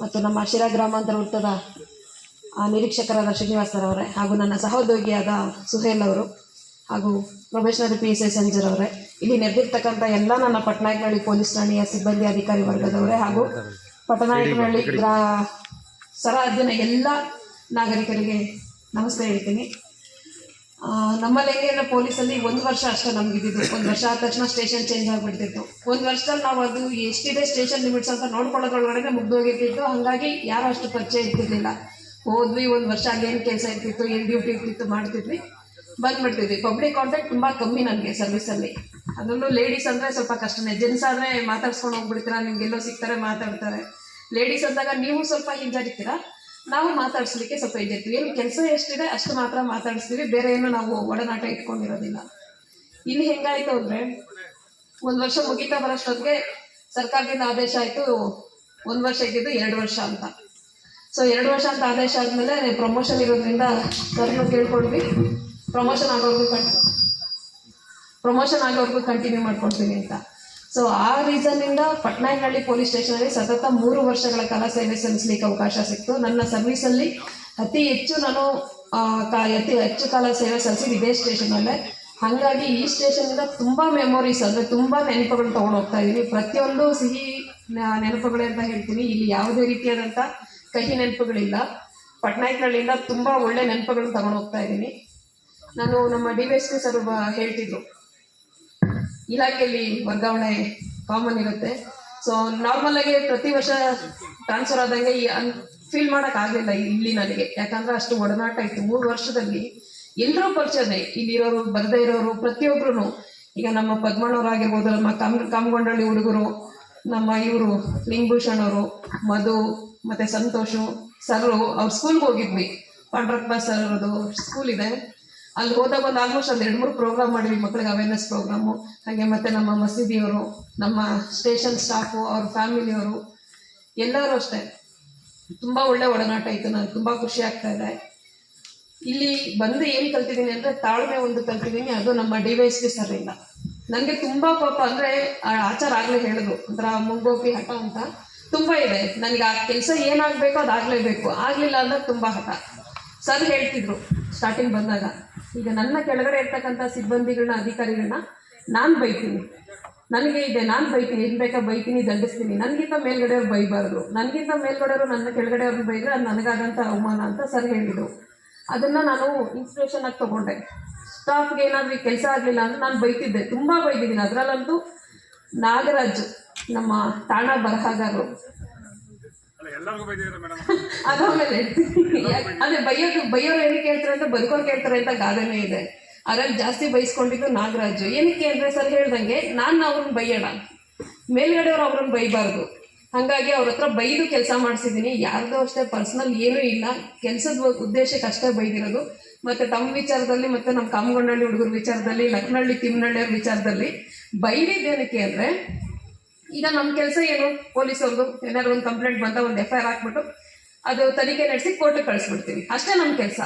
ಮತ್ತು ನಮ್ಮ ಶಿರಾ ಗ್ರಾಮಾಂತರ ವೃತ್ತದ ನಿರೀಕ್ಷಕರಾದ ಶ್ರೀನಿವಾಸರವರೇ ಸರ್ ಅವರೇ ಹಾಗೂ ನನ್ನ ಸಹೋದ್ಯೋಗಿಯಾದ ಸುಹೇಲ್ ಅವರು ಹಾಗೂ probationary P S I Sanjar ಅವರೇ. ಇಲ್ಲಿ ನೆರೆದಿರ್ತಕ್ಕಂಥ ಎಲ್ಲ ನನ್ನ ಪಟ್ನಾಯಕನಹಳ್ಳಿ ಪೊಲೀಸ್ ಠಾಣೆಯ ಸಿಬ್ಬಂದಿ ಅಧಿಕಾರಿ ವರ್ಗದವರೇ ಹಾಗೂ ಪಟ್ಟನಾಯಕನಹಳ್ಳಿ ಗ್ರಾ ಸರಾಜ್ಯನ ಎಲ್ಲ ನಾಗರಿಕರಿಗೆ ನಮಸ್ತೆ ಹೇಳ್ತೀನಿ. ನಮ್ಮಲ್ಲಿ ಹೆಂಗೆ ಪೊಲೀಸಲ್ಲಿ ಒಂದು ವರ್ಷ ಅಷ್ಟೇ ನಮ್ಗೆ ಇದ್ದಿದ್ದು. ಒಂದು ವರ್ಷ ಆದ ತಕ್ಷಣ ಸ್ಟೇಷನ್ ಚೇಂಜ್ ಆಗಿಬಿಡ್ತಿತ್ತು. ಒಂದು ವರ್ಷದಲ್ಲಿ ನಾವು ಅದು ಎಷ್ಟಿದೆ ಸ್ಟೇಷನ್ ಲಿಮಿಟ್ಸ್ ಅಂತ ನೋಡ್ಕೊಳ್ಳೋದ್ರೊಳಗಡೆ ಮುಗ್ದೋಗಿರ್ತಿತ್ತು ಹಾಗಾಗಿ ಯಾರು ಅಷ್ಟು ಪರಿಚಯ ಇರ್ತಿರ್ಲಿಲ್ಲ. ಹೋದ್ವಿ, ಒಂದು ವರ್ಷ ಏನು ಕೆಲಸ ಇರ್ತಿತ್ತು, ಏನು ಡ್ಯೂಟಿ ಇರ್ತಿತ್ತು ಮಾಡ್ತಿದ್ವಿ. ಬಂದ್ಬಿಡ್ತಿದ್ವಿ. ಪಬ್ಲಿಕ್ ಕಾಂಟ್ಯಾಕ್ಟ್ ತುಂಬ ಕಮ್ಮಿ ನನಗೆ ಸರ್ವಿಸಲ್ಲಿ ಅದರಲ್ಲೂ ಲೇಡೀಸ್ ಅಂದರೆ ಸ್ವಲ್ಪ ಕಷ್ಟನೇ. ಜೆಂಟ್ಸ್ ಆದರೆ ಮಾತಾಡ್ಸ್ಕೊಂಡು ಹೋಗ್ಬಿಡ್ತೀರಾ ನಿಮ್ಗೆಲ್ಲೋ ಸಿಗ್ತಾರೆ, ಮಾತಾಡ್ತಾರೆ. ಲೇಡೀಸ್ ಅಂದಾಗ ನೀವು ಸ್ವಲ್ಪ ಹಿಂಜರಿತೀರಾ? ನಾವು ಮಾತಾಡ್ಸ್ಲಿಕ್ಕೆ ಸ್ವಲ್ಪ ಇದ್ದಿರ್ತೀವಿ ಏನು ಕೆಲಸ ಎಷ್ಟಿದೆ ಅಷ್ಟು ಮಾತ್ರ ಮಾತಾಡಿಸ್ತೀವಿ. ಬೇರೆ ಏನು ನಾವು ಒಡನಾಟ ಇಟ್ಕೊಂಡಿರೋದಿಲ್ಲ. ಇಲ್ಲಿ ಹೆಂಗಾಯ್ತು ಅಂದ್ರೆ ಒಂದು ವರ್ಷ ಮುಗಿತಾ ಬರೋಷ್ಟೊತ್ತಿಗೆ ಸರ್ಕಾರದಿಂದ ಆದೇಶ ಆಯಿತು, ಒಂದು ವರ್ಷ ಇದ್ದಿದ್ದು ಎರಡು ವರ್ಷ ಅಂತ. ಸೊ ಎರಡು ವರ್ಷ ಅಂತ ಆದೇಶ ಆದಮೇಲೆ ಪ್ರಮೋಷನ್ ಇರೋದ್ರಿಂದ ಸರ್ನು ಕೇಳ್ಕೊಂಡ್ವಿ. ಪ್ರಮೋಷನ್ ಆಗೋರ್ಗು ಕಂಟಿನ್ಯೂ ಪ್ರಮೋಷನ್ ಆಗೋರ್ಗು ಕಂಟಿನ್ಯೂ ಮಾಡ್ಕೊಡ್ತೀನಿ ಅಂತ. ಸೊ ಆ ರೀಸನ್ ಇಂದ ಪಟ್ನಾಯಕನಹಳ್ಳಿ ಪೊಲೀಸ್ ಸ್ಟೇಷನಲ್ಲಿ ಸತತ ಮೂರು ವರ್ಷಗಳ ಕಾಲ ಸೇವೆ ಸಲ್ಲಿಸಲಿಕ್ಕೆ ಅವಕಾಶ ಸಿಕ್ತು. ನನ್ನ ಸರ್ವಿಸ್ ಅಲ್ಲಿ ಅತಿ ಹೆಚ್ಚು ನಾನು ಅತಿ ಹೆಚ್ಚು ಕಾಲ ಸೇವೆ ಸಲ್ಲಿಸಿದ್ದು ಇದೇ ಸ್ಟೇಷನಲ್ಲೇ ಹಾಗಾಗಿ ಈ ಸ್ಟೇಷನ್ ಇಂದ ತುಂಬಾ ಮೆಮೊರೀಸ್ ಅಂದ್ರೆ ತುಂಬಾ ನೆನಪುಗಳು ತಗೊಂಡು ಹೋಗ್ತಾ ಇದೀವಿ ಪ್ರತಿಯೊಂದು ಸಿಹಿ ನೆನಪುಗಳೇ ಅಂತ ಹೇಳ್ತೀನಿ. ಇಲ್ಲಿ ಯಾವುದೇ ರೀತಿಯಾದಂಥ ಕಹಿ ನೆನಪುಗಳಿಲ್ಲ. ಪಟ್ನಾಯಕನಹಳ್ಳಿಯಿಂದ ತುಂಬಾ ಒಳ್ಳೆ ನೆನಪುಗಳನ್ನ ತಗೊಂಡು ಹೋಗ್ತಾ ಇದ್ದೀನಿ ನಾನು ನಮ್ಮ ಡಿ ಪಿ ಸರ್ ಹೇಳ್ತಿದ್ರು. ಇಲಾಖೆಯಲ್ಲಿ ವರ್ಗಾವಣೆ ಕಾಮನ್ ಇರುತ್ತೆ. ಸೊ ನಾರ್ಮಲ್ ಆಗಿ ಪ್ರತಿ ವರ್ಷ ಟ್ರಾನ್ಸ್ಫರ್ ಆದಂಗೆ ಫೀಲ್ ಮಾಡಕ್ ಆಗಲಿಲ್ಲ ಇಲ್ಲಿ ನನಗೆ ಯಾಕಂದ್ರೆ ಅಷ್ಟು ಒಡನಾಟ ಇತ್ತು. ಮೂರು ವರ್ಷದಲ್ಲಿ ಎಲ್ಲರೂ ಪರಿಚಯನೇ ಇಲ್ಲಿರೋರು, ಬರದೇ ಇರೋರು ಪ್ರತಿಯೊಬ್ರು ಈಗ ನಮ್ಮ ಪದ್ಮಣ್ಣವ್ರಾಗಿರ್ಬೋದು ನಮ್ಮ ಕಮ್, ಕಾಮಗೊಂಡಳ್ಳಿ ಹುಡುಗರು, ನಮ್ಮ ಇವರು, ಲಿಂಗಭೂಷಣ್ ಅವರು, ಮಧು, ಮತ್ತೆ ಸಂತೋಷು ಸರ್ ಅವ್ರ ಸ್ಕೂಲ್ಗೆ ಹೋಗಿದ್ವಿ. ಪಾಂಡ್ರಪ್ಪ ಸರ್ ಅವ್ರದ್ದು ಸ್ಕೂಲ್ ಇದೆ. ಅಲ್ಲಿ ಹೋದಾಗ ಒಂದು ಆಲ್ಮೋಸ್ಟ್ ಒಂದು ಎರಡು ಮೂರು ಪ್ರೋಗ್ರಾಮ್ ಮಾಡಿದ್ವಿ ಮಕ್ಕಳಿಗೆ ಅವೇರ್ನೆಸ್ ಪ್ರೋಗ್ರಾಮು ಹಾಗೆ ಮತ್ತೆ ನಮ್ಮ ಮಸೀದಿಯವರು, ನಮ್ಮ ಸ್ಟೇಷನ್ ಸ್ಟಾಫು ಅವ್ರ ಫ್ಯಾಮಿಲಿಯವರು, ಎಲ್ಲರೂ ಅಷ್ಟೇ. ತುಂಬ ಒಳ್ಳೆ ಒಡನಾಟ ಇತ್ತು. ನನಗೆ ತುಂಬ ಖುಷಿ ಆಗ್ತಾ ಇದೆ. ಇಲ್ಲಿ ಬಂದು ಏನು ಕಲ್ತಿದ್ದೀನಿ ಅಂದರೆ, ತಾಳ್ಮೆ ಒಂದು ಕಲ್ತಿದ್ದೀನಿ, ಅದು ನಮ್ಮ ಡಿ ವೈಸ್ಗೆ ಸರ್ ಇಲ್ಲ. ನನಗೆ ತುಂಬ ಪಾಪ ಅಂದರೆ ಆಚಾರ ಆಗಲೇ ಹೇಳಿದ್ರು. ಒಂಥರ ಮುಂಗೋಪಿ ಹಠ ಅಂತ ತುಂಬ ಇದೆ. ನನಗೆ ಆ ಕೆಲಸ ಏನಾಗಬೇಕೋ ಅದು ಆಗಲೇಬೇಕು ಆಗಲಿಲ್ಲ ಅಂದ್ರೆ ತುಂಬ ಹಠ. ಸರ್ ಹೇಳ್ತಿದ್ರು ಸ್ಟಾರ್ಟಿಂಗ್ ಬಂದಾಗ. ಈಗ ನನ್ನ ಕೆಳಗಡೆ ಇರ್ತಕ್ಕಂಥ ಸಿಬ್ಬಂದಿಗಳನ್ನ, ಅಧಿಕಾರಿಗಳನ್ನ ನಾನು ಬೈತೀನಿ. ನನಗೆ ಇದೆ, ನಾನು ಬೈತೀನಿ. ಏನು ಬೇಕಾ ಬೈತೀನಿ, ದಂಡಿಸ್ತೀನಿ. ನನಗಿಂತ ಮೇಲ್ಗಡೆಯವ್ರು ಬೈಬಾರ್ದು. ನನಗಿಂತ ಮೇಲ್ಗಡೆಯವರು ನನ್ನ ಕೆಳಗಡೆಯವ್ರನ್ನ ಬೈದ್ರೆ ಅದು ನನಗಾದಂಥ ಅವಮಾನ ಅಂತ ಸರ್ ಹೇಳಿದರು ಅದನ್ನು ನಾನು ಇನ್ಸ್ಪಿರೇಷನ್ ಆಗಿ ತಗೊಂಡೆ. ಸ್ಟಾಫ್ಗೆ ಏನಾದರೂ ಕೆಲಸ ಆಗಲಿಲ್ಲ ಅಂದ್ರೆ ನಾನು ಬೈತಿದ್ದೆ. ತುಂಬ ಬೈದಿದ್ದೀನಿ. ಅದರಲ್ಲಂತೂ ನಾಗರಾಜ್, ನಮ್ಮ ತಾಣ ಬರಹಗಾರರು. ಅದಾದ್ಮೇಲೆ ಅದೇ ಬೈಯೋದು ಬೈಯೋರು ಏನಕ್ಕೆ ಹೇಳ್ತಾರೆ ಅಂತ ಬದುಕೋರು ಕೇಳ್ತಾರೆ ಅಂತ ಗಾದೆನೇ ಇದೆ. ಅದ್ರಲ್ಲಿ ಜಾಸ್ತಿ ಬೈಸ್ಕೊಂಡಿದ್ದು ನಾಗರಾಜು. ಏನಕ್ಕೆ ಅಂದ್ರೆ ಸರ್ ಹೇಳ್ದಂಗೆ ನಾನು ಅವ್ರನ್ನ ಬೈಯೋಣ ಮೇಲ್ಗಡೆಯವ್ರು ಅವ್ರನ್ನ ಬೈಬಾರ್ದು. ಹಾಗಾಗಿ ಅವ್ರ ಹತ್ರ ಬೈದು ಕೆಲಸ ಮಾಡಿಸಿದ್ದೀನಿ ಯಾರ್ದೋ ಅಷ್ಟೇ ಪರ್ಸನಲ್ ಏನೂ ಇಲ್ಲ. ಕೆಲಸದ ಉದ್ದೇಶಕ್ಕೆ ಅಷ್ಟೇ ಬೈದಿರೋದು. ಮತ್ತೆ ತಮ್ಮ ವಿಚಾರದಲ್ಲಿ ಮತ್ತೆ ನಮ್ಮ ಕಾಮಗೊಂಡಳ್ಳಿ ಹುಡುಗರ ವಿಚಾರದಲ್ಲಿ ಲಕ್ನಳ್ಳಿ ತಿಮ್ಮನಹಳ್ಳಿಯವ್ರ ವಿಚಾರದಲ್ಲಿ ಬೈದಿದ್ದೇನಕ್ಕೆ ಅಂದ್ರೆ ಈಗ ನಮ್ಮ ಕೆಲಸ ಏನು? ಪೊಲೀಸವ್ರದ್ದು ಏನಾದ್ರು ಒಂದು ಕಂಪ್ಲೇಂಟ್ ಬಂದ ಒಂದು ಎಫ್ ಐ ಆರ್ ಹಾಕ್ಬಿಟ್ಟು ಅದು ತನಿಖೆ ನಡೆಸಿ ಕೋರ್ಟಿಗೆ ಕಳಿಸ್ಬಿಡ್ತೀವಿ. ಅಷ್ಟೇ ನಮ್ಮ ಕೆಲಸ.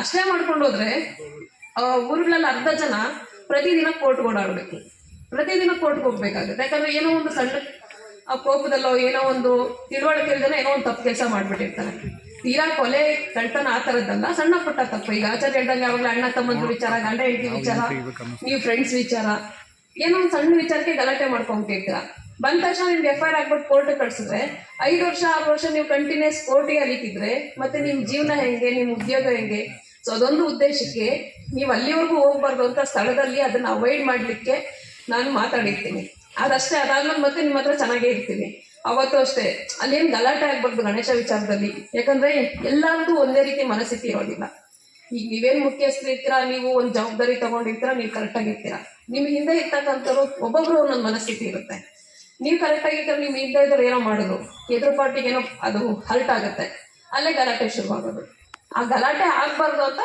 ಅಷ್ಟೇ ಮಾಡ್ಕೊಂಡು ಹೋದ್ರೆ ಊರುಗಳಲ್ಲಿ ಅರ್ಧ ಜನ ಪ್ರತಿದಿನ ಕೋರ್ಟ್ ಓಡಾಡಬೇಕು. ಪ್ರತಿದಿನ ಕೋರ್ಟ್ಗೆ ಹೋಗ್ಬೇಕಾಗುತ್ತೆ. ಯಾಕಂದ್ರೆ ಏನೋ ಒಂದು ಸಣ್ಣ ಆ ಕೋಪದಲ್ಲೋ ಏನೋ ಒಂದು ತಿಳುವಳಿಕೆ ಇಲ್ದೇನೆ ಏನೋ ಒಂದು ತಪ್ಪು ಕೆಲಸ ಮಾಡ್ಬಿಟ್ಟಿರ್ತಾರೆ. ತೀರಾ ಕೊಲೆ ಕಳ್ತನ ಆ ಥರದ್ದಲ್ಲ ಸಣ್ಣ ಪುಟ್ಟ ತಪ್ಪು. ಈಗ ಆಚಾರ್ಯ ಹೇಳ್ದಂಗೆ ಯಾವಾಗಲೂ ಅಣ್ಣ ತಮ್ಮಂದ್ರ ವಿಚಾರ ಗಂಡ ಹೆಂಡತಿ ವಿಚಾರ ನೀವು ಫ್ರೆಂಡ್ಸ್ ವಿಚಾರ ಏನೋ ಒಂದು ಸಣ್ಣ ವಿಚಾರಕ್ಕೆ ಗಲಾಟೆ ಮಾಡ್ಕೊಂತಿರ್ತೀರ ಬಂದ ತಕ್ಷಣ ನಿಮ್ಗೆ ಎಫ್ ಐ ಆರ್ ಕೋರ್ಟ್ ಕಳ್ಸಿದ್ರೆ, ಐದು ವರ್ಷ, ಆರು ವರ್ಷ ನೀವು ಕಂಟಿನ್ಯೂಸ್ ಕೋರ್ಟಿಗೆ ಅಲಿತಿದ್ರೆ, ಮತ್ತೆ ನಿಮ್ ಜೀವನ ಹೆಂಗೆ, ನಿಮ್ ಉದ್ಯೋಗ ಹೆಂಗೆ? ಸೊ ಅದೊಂದು ಉದ್ದೇಶಕ್ಕೆ ನೀವು ಅಲ್ಲಿವರೆಗೂ ಹೋಗ್ಬಾರ್ದು ಅಂತ ಸ್ಥಳದಲ್ಲಿ ಅದನ್ನ ಅವಾಯ್ಡ್ ಮಾಡ್ಲಿಕ್ಕೆ ನಾನು ಮಾತಾಡಿರ್ತೀನಿ. ಅದಷ್ಟೇ, ಅದಾದ್ಮೇಲೆ ಮತ್ತೆ ನಿಮ್ಮ ಹತ್ರ ಚೆನ್ನಾಗೇ ಇರ್ತೀನಿ. ಅವತ್ತು ಅಷ್ಟೇ, ಅಲ್ಲೇನು ಗಲಾಟೆ ಆಗ್ಬಾರ್ದು ಗಣೇಶ ವಿಚಾರದಲ್ಲಿ. ಯಾಕಂದ್ರೆ ಎಲ್ಲರಿಗೂ ಒಂದೇ ರೀತಿ ಮನಸ್ಥಿತಿ ಇರೋದಿಲ್ಲ. ಈಗ ನೀವೇನ್ ಮುಖ್ಯಸ್ಥರು ಇರ್ತೀರಾ? ನೀವು ಒಂದು ಜವಾಬ್ದಾರಿ ತಗೊಂಡಿರ್ತೀರಾ ನೀವು ಕರೆಕ್ಟ್ ಆಗಿರ್ತೀರಾ ನಿಮ್ ಹಿಂದೆ ಇರ್ತಕ್ಕಂಥವ್ರು ಒಬ್ಬೊಬ್ರು ಒಂದೊಂದು ಮನಸ್ಥಿತಿ ಇರುತ್ತೆ. ನೀವು ಕರೆಕ್ಟ್ ಆಗಿರ್ತಾರೆ ನಿಮ್ ಹಿಂದೆ ಇದ್ರೆ ಏನೋ ಮಾಡೋದು. ಎದುರು ಪಾರ್ಟಿಗೆ ಏನೋ ಅದು ಹರ್ಟ್ ಆಗುತ್ತೆ. ಅಲ್ಲೇ ಗಲಾಟೆ ಶುರುವಾಗೋದು. ಆ ಗಲಾಟೆ ಆಗ್ಬಾರ್ದು ಅಂತ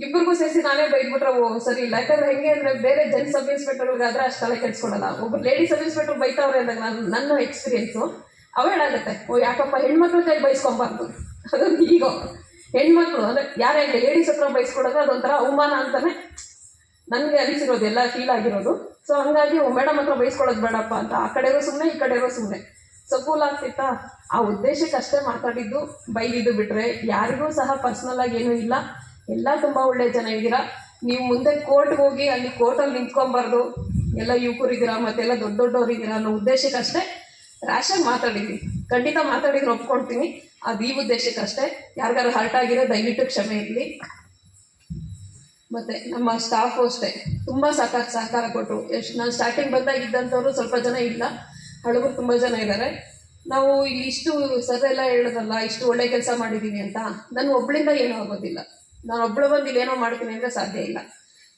ಇಬ್ಬರಿಗೂ ಸೇರಿಸಿ ನಾನೇ ಬೈದ್ಬಿಟ್ರೆ, ಓ, ಸರಿ ಇಲ್ಲ. ಯಾಕಂದ್ರೆ ಹೆಂಗೆ ಅಂದ್ರೆ ಬೇರೆ ಜನ ಸಬ್ ಇನ್ಸ್ಪೆಕ್ಟರ್ಗಾದ್ರೆ ಅಷ್ಟು ತಲೆ ಕೆಡ್ಸ್ಕೊಡಲ್ಲ. ಒಬ್ಬರು ಲೇಡಿ ಸಬ್ ಇನ್ಸ್ಪೆಕ್ಟರ್ ಬೈತಾವ್ರೆ ಅಂದಾಗ ನಾನು ನನ್ನ ಎಕ್ಸ್ಪೀರಿಯನ್ಸು ಅವೇಡ್ ಆಗುತ್ತೆ. ಓ, ಯಾಕಪ್ಪ ಹೆಣ್ಮಕ್ಳ ಕೈ ಬೈಸ್ಕೊಬಾರ್ದು. ಅದೊಂದು ಈಗೋ ಹೆಣ್ಮಕ್ಳು ಅಂದ್ರೆ ಯಾರೇ ಲೇಡೀಸ್ ಹತ್ರ ಬಯಸ್ಕೊಡೋದು ಅದೊಂಥರ ಅವಮಾನ ಅಂತಾನೆ ನನಗೆ ಅನಿಸಿರೋದು, ಎಲ್ಲ ಫೀಲ್ ಆಗಿರೋದು. ಸೊ ಹಂಗಾಗಿ ಮೇಡಮ್ ಹತ್ರ ಬೈಸ್ಕೊಳ್ಳೋದು ಬೇಡಪ್ಪ ಅಂತ. ಆ ಕಡೆಗೂ ಸುಮ್ಮನೆ ಈ ಕಡೆಗೂ ಸುಮ್ಮನೆ ಕೂಲ್ ಆಗ್ತಿತ್ತಾ? ಆ ಉದ್ದೇಶಕ್ಕೆ ಅಷ್ಟೇ ಮಾತಾಡಿದ್ದು. ಬೈದಿದ್ದು ಬಿಟ್ರೆ ಯಾರಿಗೂ ಸಹ ಪರ್ಸನಲ್ ಆಗಿ ಏನೂ ಇಲ್ಲ. ಎಲ್ಲ ತುಂಬಾ ಒಳ್ಳೆ ಜನ ಇದ್ದೀರಾ. ನೀವು ಮುಂದೆ ಕೋರ್ಟ್ಗೆ ಹೋಗಿ ಅಲ್ಲಿ ಕೋರ್ಟಲ್ಲಿ ನಿಂತ್ಕೊಂಬಾರ್ದು. ಎಲ್ಲ ಯುವಕರಿದ್ದೀರಾ, ಮತ್ತೆಲ್ಲ ದೊಡ್ಡ ದೊಡ್ಡವರಿದ್ದೀರಾ ಅನ್ನೋ ಉದ್ದೇಶಕ್ಕೆ ರ್ಯಾಶಾಗಿ ಮಾತಾಡಿದ್ವಿ. ಖಂಡಿತ ಮಾತಾಡಿದ್ರೆ ಒಪ್ಕೊಳ್ತೀನಿ. ಅದು ಈ ಉದ್ದೇಶಕ್ಕೆ ಅಷ್ಟೇ. ಯಾರಿಗಾರು ಹರ್ಟ್ ಆಗಿರೋ ದಯವಿಟ್ಟು ಕ್ಷಮೆ ಇರಲಿ. ಮತ್ತೆ ನಮ್ಮ ಸ್ಟಾಫು ಅಷ್ಟೇ. ತುಂಬ ಸಹಕಾರ ಸಹಕಾರ ಕೊಟ್ಟರು ಎಷ್ಟು ನಾನು ಸ್ಟಾರ್ಟಿಂಗ್ ಬಂದಾಗಿದ್ದಂಥವ್ರು ಸ್ವಲ್ಪ ಜನ ಇಲ್ಲ. ಹಳಗರು ತುಂಬ ಜನ ಇದ್ದಾರೆ ನಾವು ಇಲ್ಲಿ ಇಷ್ಟು ಸರ್ ಎಲ್ಲ ಹೇಳೋದಲ್ಲ, ಇಷ್ಟು ಒಳ್ಳೆ ಕೆಲಸ ಮಾಡಿದ್ದೀನಿ ಅಂತ. ನನ್ನ ಒಬ್ಬಳಿಂದ ಏನೂ ಆಗೋದಿಲ್ಲ. ನಾನು ಒಬ್ಬಳು ಬಂದು ಇಲ್ಲೇನೋ ಮಾಡ್ತೀನಿ ಅಂದರೆ ಸಾಧ್ಯ ಇಲ್ಲ.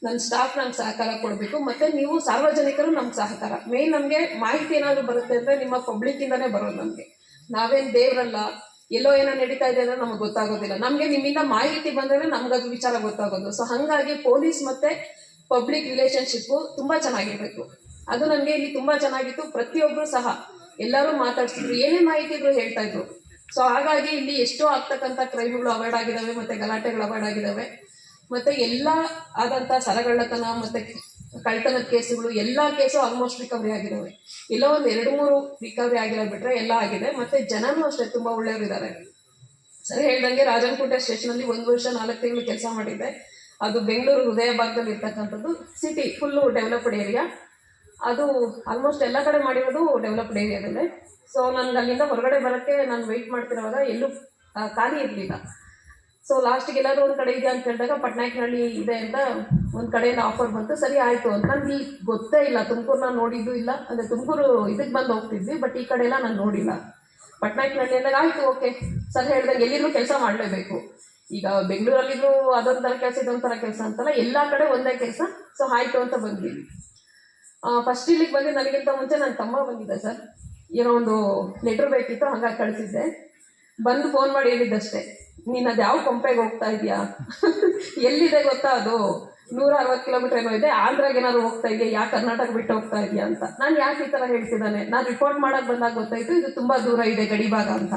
ನನ್ನ ಸ್ಟಾಫ್ ನಂಗೆ ಸಹಕಾರ ಕೊಡಬೇಕು, ಮತ್ತು ನೀವು ಸಾರ್ವಜನಿಕರು ನಮ್ಗೆ ಸಹಕಾರ. ಮೇನ್ ನಮಗೆ ಮಾಹಿತಿ ಏನಾದರೂ ಬರುತ್ತೆ ಅಂದರೆ ನಿಮ್ಮ ಪಬ್ಲಿಕ್ ಇಂದಾನೇ ಬರೋದು ನಮಗೆ. ನಾವೇನು ದೇವರಲ್ಲ, ಎಲ್ಲೋ ಏನೋ ನಡೀತಾ ಇದೆ ಅಂದರೆ ನಮಗೆ ಗೊತ್ತಾಗೋದಿಲ್ಲ. ನಮಗೆ ನಿಮ್ಮಿಂದ ಮಾಹಿತಿ ಬಂದ್ರೆ ನಮ್ಗೆ ಅದು ವಿಚಾರ ಗೊತ್ತಾಗೋದು. ಸೊ ಹಾಗಾಗಿ ಪೊಲೀಸ್ ಮತ್ತು ಪಬ್ಲಿಕ್ ರಿಲೇಷನ್ಶಿಪ್ಪು ತುಂಬ ಚೆನ್ನಾಗಿರಬೇಕು. ಅದು ನನಗೆ ಇಲ್ಲಿ ತುಂಬ ಚೆನ್ನಾಗಿತ್ತು. ಪ್ರತಿಯೊಬ್ಬರು ಸಹ ಎಲ್ಲರೂ ಮಾತಾಡ್ತಿದ್ರು ಏನೇ ಮಾಹಿತಿ ಇದ್ರು ಹೇಳ್ತಾ ಇದ್ರು. ಸೊ ಹಾಗಾಗಿ ಇಲ್ಲಿ ಎಷ್ಟೋ ಆಗ್ತಕ್ಕಂಥ ಕ್ರೈಮ್ಗಳು ಅವಾಯ್ಡ್ ಆಗಿದಾವೆ, ಮತ್ತೆ ಗಲಾಟೆಗಳು ಅವಾಯ್ಡ್ ಆಗಿದಾವೆ. ಮತ್ತೆ ಎಲ್ಲ ಆದಂತ ಸರಗಳ್ಳತನ ಮತ್ತೆ ಕಳ್ತನದ ಕೇಸುಗಳು ಎಲ್ಲ ಕೇಸು ಆಲ್ಮೋಸ್ಟ್ ರಿಕವರಿ ಆಗಿದ್ದಾವೆ ಎಲ್ಲೋ ಒಂದು ಎರಡು ಮೂರು ರಿಕವರಿ ಆಗಿರೋ ಬಿಟ್ರೆ ಎಲ್ಲ ಆಗಿದೆ. ಮತ್ತೆ ಜನನೂ ಅಷ್ಟೇ ತುಂಬಾ ಒಳ್ಳೆಯವರಿದ್ದಾರೆ. ಸರಿ, ಹೇಳ್ದಂಗೆ ರಾಜನಕೋಟೆ ಸ್ಟೇಷನ್ ಅಲ್ಲಿ ಒಂದು ವರ್ಷ ನಾಲ್ಕು ತಿಂಗಳು ಕೆಲಸ ಮಾಡಿದ್ದೆ. ಅದು ಬೆಂಗಳೂರು ಹೃದಯ ಭಾಗದಲ್ಲಿ ಇರ್ತಕ್ಕಂಥದ್ದು. ಸಿಟಿ ಫುಲ್ಲು ಡೆವಲಪ್ಡ್ ಏರಿಯಾ ಅದು ಆಲ್ಮೋಸ್ಟ್ ಎಲ್ಲ ಕಡೆ ಮಾಡಿರೋದು ಡೆವಲಪ್ಡ್ ಏರಿಯಾದಲ್ಲೇ ಸೊ ನನ್ಗೆ ಅಲ್ಲಿಂದ ಹೊರಗಡೆ ಬರೋಕ್ಕೆ ನಾನು ವೆಯ್ಟ್ ಮಾಡ್ತಿರೋವಾಗ ಎಲ್ಲೂ ಖಾಲಿ ಇರಲಿಲ್ಲ. ಸೊ ಲಾಸ್ಟಿಗೆ ಎಲ್ಲಾದ್ರೂ ಒಂದು ಕಡೆ ಇದೆ ಅಂತ ಹೇಳಿದಾಗ ಪಟ್ನಾಯಕನಹಳ್ಳಿ ಇದೆ ಅಂತ ಒಂದು ಕಡೆಯಿಂದ ಆಫರ್ ಬಂತು. ಸರಿ, ಆಯಿತು. ಅಂತ ನನಗೆ ಗೊತ್ತೇ ಇಲ್ಲ. ತುಮಕೂರು ನಾನು ನೋಡಿದ್ದು ಇಲ್ಲ. ಅಂದರೆ ತುಮಕೂರು ಇದಕ್ಕೆ ಬಂದು ಹೋಗ್ತಿದ್ವಿ ಬಟ್ ಈ ಕಡೆ ಎಲ್ಲ ನಾನು ನೋಡಿಲ್ಲ. ಪಟ್ನಾಯಕನಹಳ್ಳಿ ಅಂದಾಗ ಆಯಿತು ಓಕೆ ಸರ್ ಹೇಳಿದಾಗ ಎಲ್ಲಿದ್ರು ಕೆಲಸ ಮಾಡಲೇಬೇಕು. ಈಗ ಬೆಂಗಳೂರಲ್ಲಿದ್ರು ಅದೊಂದು ಥರ ಕೆಲಸ ಇದೊಂದು ಥರ ಕೆಲಸ ಅಂತಲ್ಲ, ಎಲ್ಲ ಕಡೆ ಒಂದೇ ಕೆಲಸ. ಸೊ ಆಯಿತು ಅಂತ ಬಂದ್ವಿ ಫಸ್ಟ್ ಇಲ್ಲಿಗೆ ಬಂದು ನನಗಿಂತ ಮುಂಚೆ ನನ್ನ ತಮ್ಮ ಬಂದಿದ್ದೆ ಸರ್. ಏನೋ ಒಂದು ಲೆಟ್ರ್ ಬೇಕಿತ್ತು, ಹಂಗಾಗಿ ಕಳಿಸಿದ್ದೆ. ಬಂದು ಫೋನ್ ಮಾಡಿ ಹೇಳಿದ್ದಷ್ಟೇ. ನೀನು ಅದ್ ಯಾವ ಕೊಂಪೆಗೆ ಹೋಗ್ತಾ ಇದೀಯಾ? ಎಲ್ಲಿದೆ ಗೊತ್ತಾ ಅದು? ನೂರ ಅರವತ್ತು ಕಿಲೋಮೀಟರ್ ಏನೋ ಇದೆ, ಆಂಧ್ರಾಗ ಏನಾದ್ರು ಹೋಗ್ತಾ ಇದೆಯಾ? ಯಾಕೆ ಕರ್ನಾಟಕ ಬಿಟ್ಟು ಹೋಗ್ತಾ ಇದೆಯಾ ಅಂತ. ನಾನು ಯಾಕೆ ಈ ತರ ಹೇಳ್ತಿದ್ದಾನೆ? ನಾನು ರಿಪೋರ್ಟ್ ಮಾಡಕ್ ಬಂದಾಗ ಗೊತ್ತಾಯ್ತು, ಇದು ತುಂಬಾ ದೂರ ಇದೆ ಗಡಿ ಭಾಗ ಅಂತ.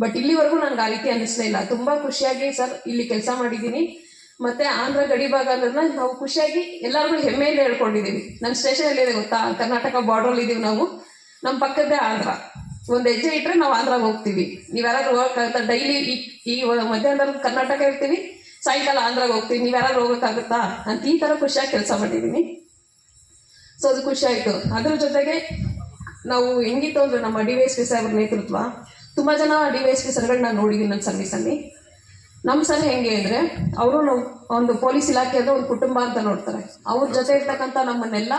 ಬಟ್ ಇಲ್ಲಿವರೆಗೂ ನನ್ಗೆ ಆ ರೀತಿ ಅನ್ನಿಸ್ಲೇ ಇಲ್ಲ. ತುಂಬಾ ಖುಷಿಯಾಗಿ ಸರ್, ಇಲ್ಲಿ ಕೆಲಸ ಮಾಡಿದ್ದೀನಿ. ಮತ್ತೆ ಆಂಧ್ರ ಗಡಿ ಭಾಗ ಅನ್ನೋದನ್ನ ನಾವು ಖುಷಿಯಾಗಿ ಎಲ್ಲರಿಗೂ ಹೆಮ್ಮೆಯಿಂದ ಹೇಳ್ಕೊಂಡಿದ್ದೀವಿ ನನ್ನ ಸ್ಟೇಷನ್ ಎಲ್ಲಿದೆ ಗೊತ್ತಾ? ಕರ್ನಾಟಕ ಬಾರ್ಡ್ರಲ್ಲಿ ಇದೀವಿ ನಾವು. ನಮ್ಮ ಪಕ್ಕದ್ದೇ ಆಂಧ್ರ. ಒಂದು ಹೆಜ್ಜೆ ಇಟ್ಟರೆ ನಾವು ಆಂಧ್ರಾಗ ಹೋಗ್ತೀವಿ. ನೀವ್ಯಾರಾದ್ರೂ ಹೋಗಕ್ಕಾಗತ್ತಾ ಡೈಲಿ ಈ ಈ ಮಧ್ಯಾಹ್ನದಲ್ಲಿ ಕರ್ನಾಟಕ ಇರ್ತೀವಿ ಸಾಯಂಕಾಲ ಆಂಧ್ರಾಗ ಹೋಗ್ತೀವಿ. ನೀವ್ಯಾರಾದ್ರೂ ಹೋಗೋಕ್ಕಾಗುತ್ತಾ ಅಂತ ಈ ಥರ ಖುಷಿಯಾಗಿ ಕೆಲಸ ಮಾಡಿದ್ದೀನಿ ಸೊ ಅದು ಖುಷಿ ಆಯಿತು ಅದ್ರ ಜೊತೆಗೆ ನಾವು ಹೆಂಗಿತ್ತು ಅಂದರೆ ನಮ್ಮ ಡಿ ವೈ ಎಸ್ ಪಿ ಸಾಹೇಬ್ರ ನೇತೃತ್ವ, ತುಂಬ ಜನ ಡಿ ವೈ ಎಸ್ ಪಿ ಸರ್ಗಳನ್ನ ನೋಡಿದ್ದೀನಿ ನನ್ನ ಸರ್ವಿಸಲ್ಲಿ ನಮ್ಮ ಸರ್ ಹೆಂಗೆ ಅಂದರೆ, ಅವರು ಒಂದು ಪೊಲೀಸ್ ಇಲಾಖೆ ಒಂದು ಕುಟುಂಬ ಅಂತ ನೋಡ್ತಾರೆ. ಅವ್ರ ಜೊತೆ ಇರ್ತಕ್ಕಂಥ ನಮ್ಮನ್ನೆಲ್ಲ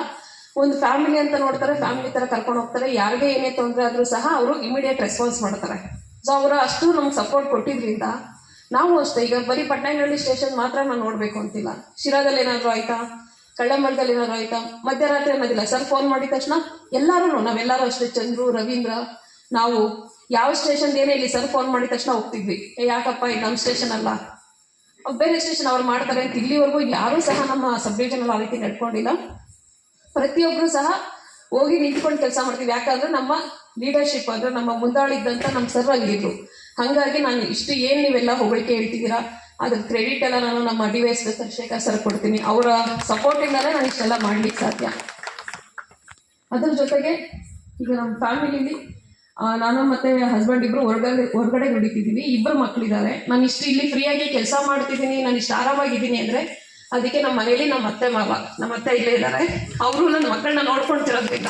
ಒಂದು ಫ್ಯಾಮಿಲಿ ಅಂತ ನೋಡ್ತಾರೆ ಫ್ಯಾಮಿಲಿ ತರ ಕರ್ಕೊಂಡು ಹೋಗ್ತಾರೆ. ಯಾರಿಗೆ ಏನೇ ತೊಂದರೆ ಆದರೂ ಸಹ ಅವರು ಇಮಿಡಿಯೇಟ್ ರೆಸ್ಪಾನ್ಸ್ ಮಾಡ್ತಾರೆ. ಸೊ ಅವರು ಅಷ್ಟು ನಮ್ಗೆ ಸಪೋರ್ಟ್ ಕೊಟ್ಟಿದ್ರಿಂದ ನಾವು ಅಷ್ಟೇ. ಈಗ ಬರೀ ಪಟ್ಟಣಹಳ್ಳಿ ಸ್ಟೇಷನ್ ಮಾತ್ರ ನಾನು ನೋಡಬೇಕು ಅಂತಿಲ್ಲ. ಶಿರಾದಲ್ಲಿ ಏನಾದರೂ ಆಯ್ತಾ? ಕಳ್ಳಂಬಳದಲ್ಲಿ ಏನಾದ್ರು ಆಯ್ತಾ? ಮಧ್ಯರಾತ್ರಿ ಅನ್ನೋದಿಲ್ಲ. ಸರ್ ಫೋನ್ ಮಾಡಿದ ತಕ್ಷಣ ಎಲ್ಲರೂ ನಾವೆಲ್ಲರೂ ಅಷ್ಟೇ. ಚಂದ್ರು, ರವೀಂದ್ರ, ನಾವು ಯಾವ ಸ್ಟೇಷನ್ ಏನೇ ಇಲ್ಲಿ ಸರ್ ಫೋನ್ ಮಾಡಿದ ತಕ್ಷಣ ಹೋಗ್ತಿದ್ವಿ. ಏ, ಯಾಕಪ್ಪ ಇದು ನಮ್ಮ ಸ್ಟೇಷನ್ ಅಲ್ಲ? ಬೇರೆ ಸ್ಟೇಷನ್ ಅವ್ರು ಮಾಡ್ತಾರೆ ಅಂತ ಇಲ್ಲಿವರೆಗೂ ಯಾರೂ ಸಹ ನಮ್ಮ ಸಬ್ ಡಿವಿಷನ್ ಆ ರೀತಿ ನಡ್ಕೊಂಡಿಲ್ಲ. ಪ್ರತಿಯೊಬ್ಬರು ಸಹ ಹೋಗಿ ನಿಂತ್ಕೊಂಡು ಕೆಲಸ ಮಾಡ್ತೀವಿ. ಯಾಕಂದ್ರೆ ನಮ್ಮ ಲೀಡರ್ಶಿಪ್ ಅಂದ್ರೆ ನಮ್ಮ ಮುಂದಾಳಿದ್ದಂತ ನಮ್ಮ ಸರ್ ಆಗಿದ್ರು. ಹಂಗಾಗಿ ನಾನು ಇಷ್ಟು ಏನ್ ನೀವೆಲ್ಲ ಹೊಗಳಿಕೆ ಹೇಳ್ತಿದ್ದೀರಾ, ಅದ್ರ ಕ್ರೆಡಿಟ್ ಎಲ್ಲ ನಾನು ನಮ್ಮ D Y S Shekhar sir ಕೊಡ್ತೀನಿ. ಅವರ ಸಪೋರ್ಟಿಂದಾನೇ ನಾನು ಇಷ್ಟೆಲ್ಲ ಮಾಡ್ಲಿಕ್ಕೆ ಸಾಧ್ಯ. ಅದ್ರ ಜೊತೆಗೆ ಈಗ ನಮ್ಮ ಫ್ಯಾಮಿಲಿಲಿ ನಾನು ಮತ್ತೆ ಹಸ್ಬೆಂಡ್ ಇಬ್ರು ಹೊರಗಡೆ ಹೊರಗಡೆ ದುಡಿತಿದ್ದೀವಿ ಇಬ್ಬರು ಮಕ್ಕಳಿದ್ದಾರೆ ನಾನು ಇಷ್ಟು ಇಲ್ಲಿ ಫ್ರೀಯಾಗಿ ಕೆಲಸ ಮಾಡ್ತಿದ್ದೀನಿ. ನಾನು ಇಷ್ಟು ಆರಾಮಾಗಿದ್ದೀನಿ ಅಂದ್ರೆ ಅದಕ್ಕೆ ನಮ್ಮ ಮನೇಲಿ ನಮ್ಮ ಅತ್ತೆ, ಮಾವ, ನಮ್ಮ ಅತ್ತೆ ಇಲ್ಲೇ ಇದ್ದಾರೆ. ಅವರು ನನ್ನ ಮಕ್ಕಳನ್ನ ನೋಡ್ಕೊಳ್ತಿರೋದ್ರಿಂದ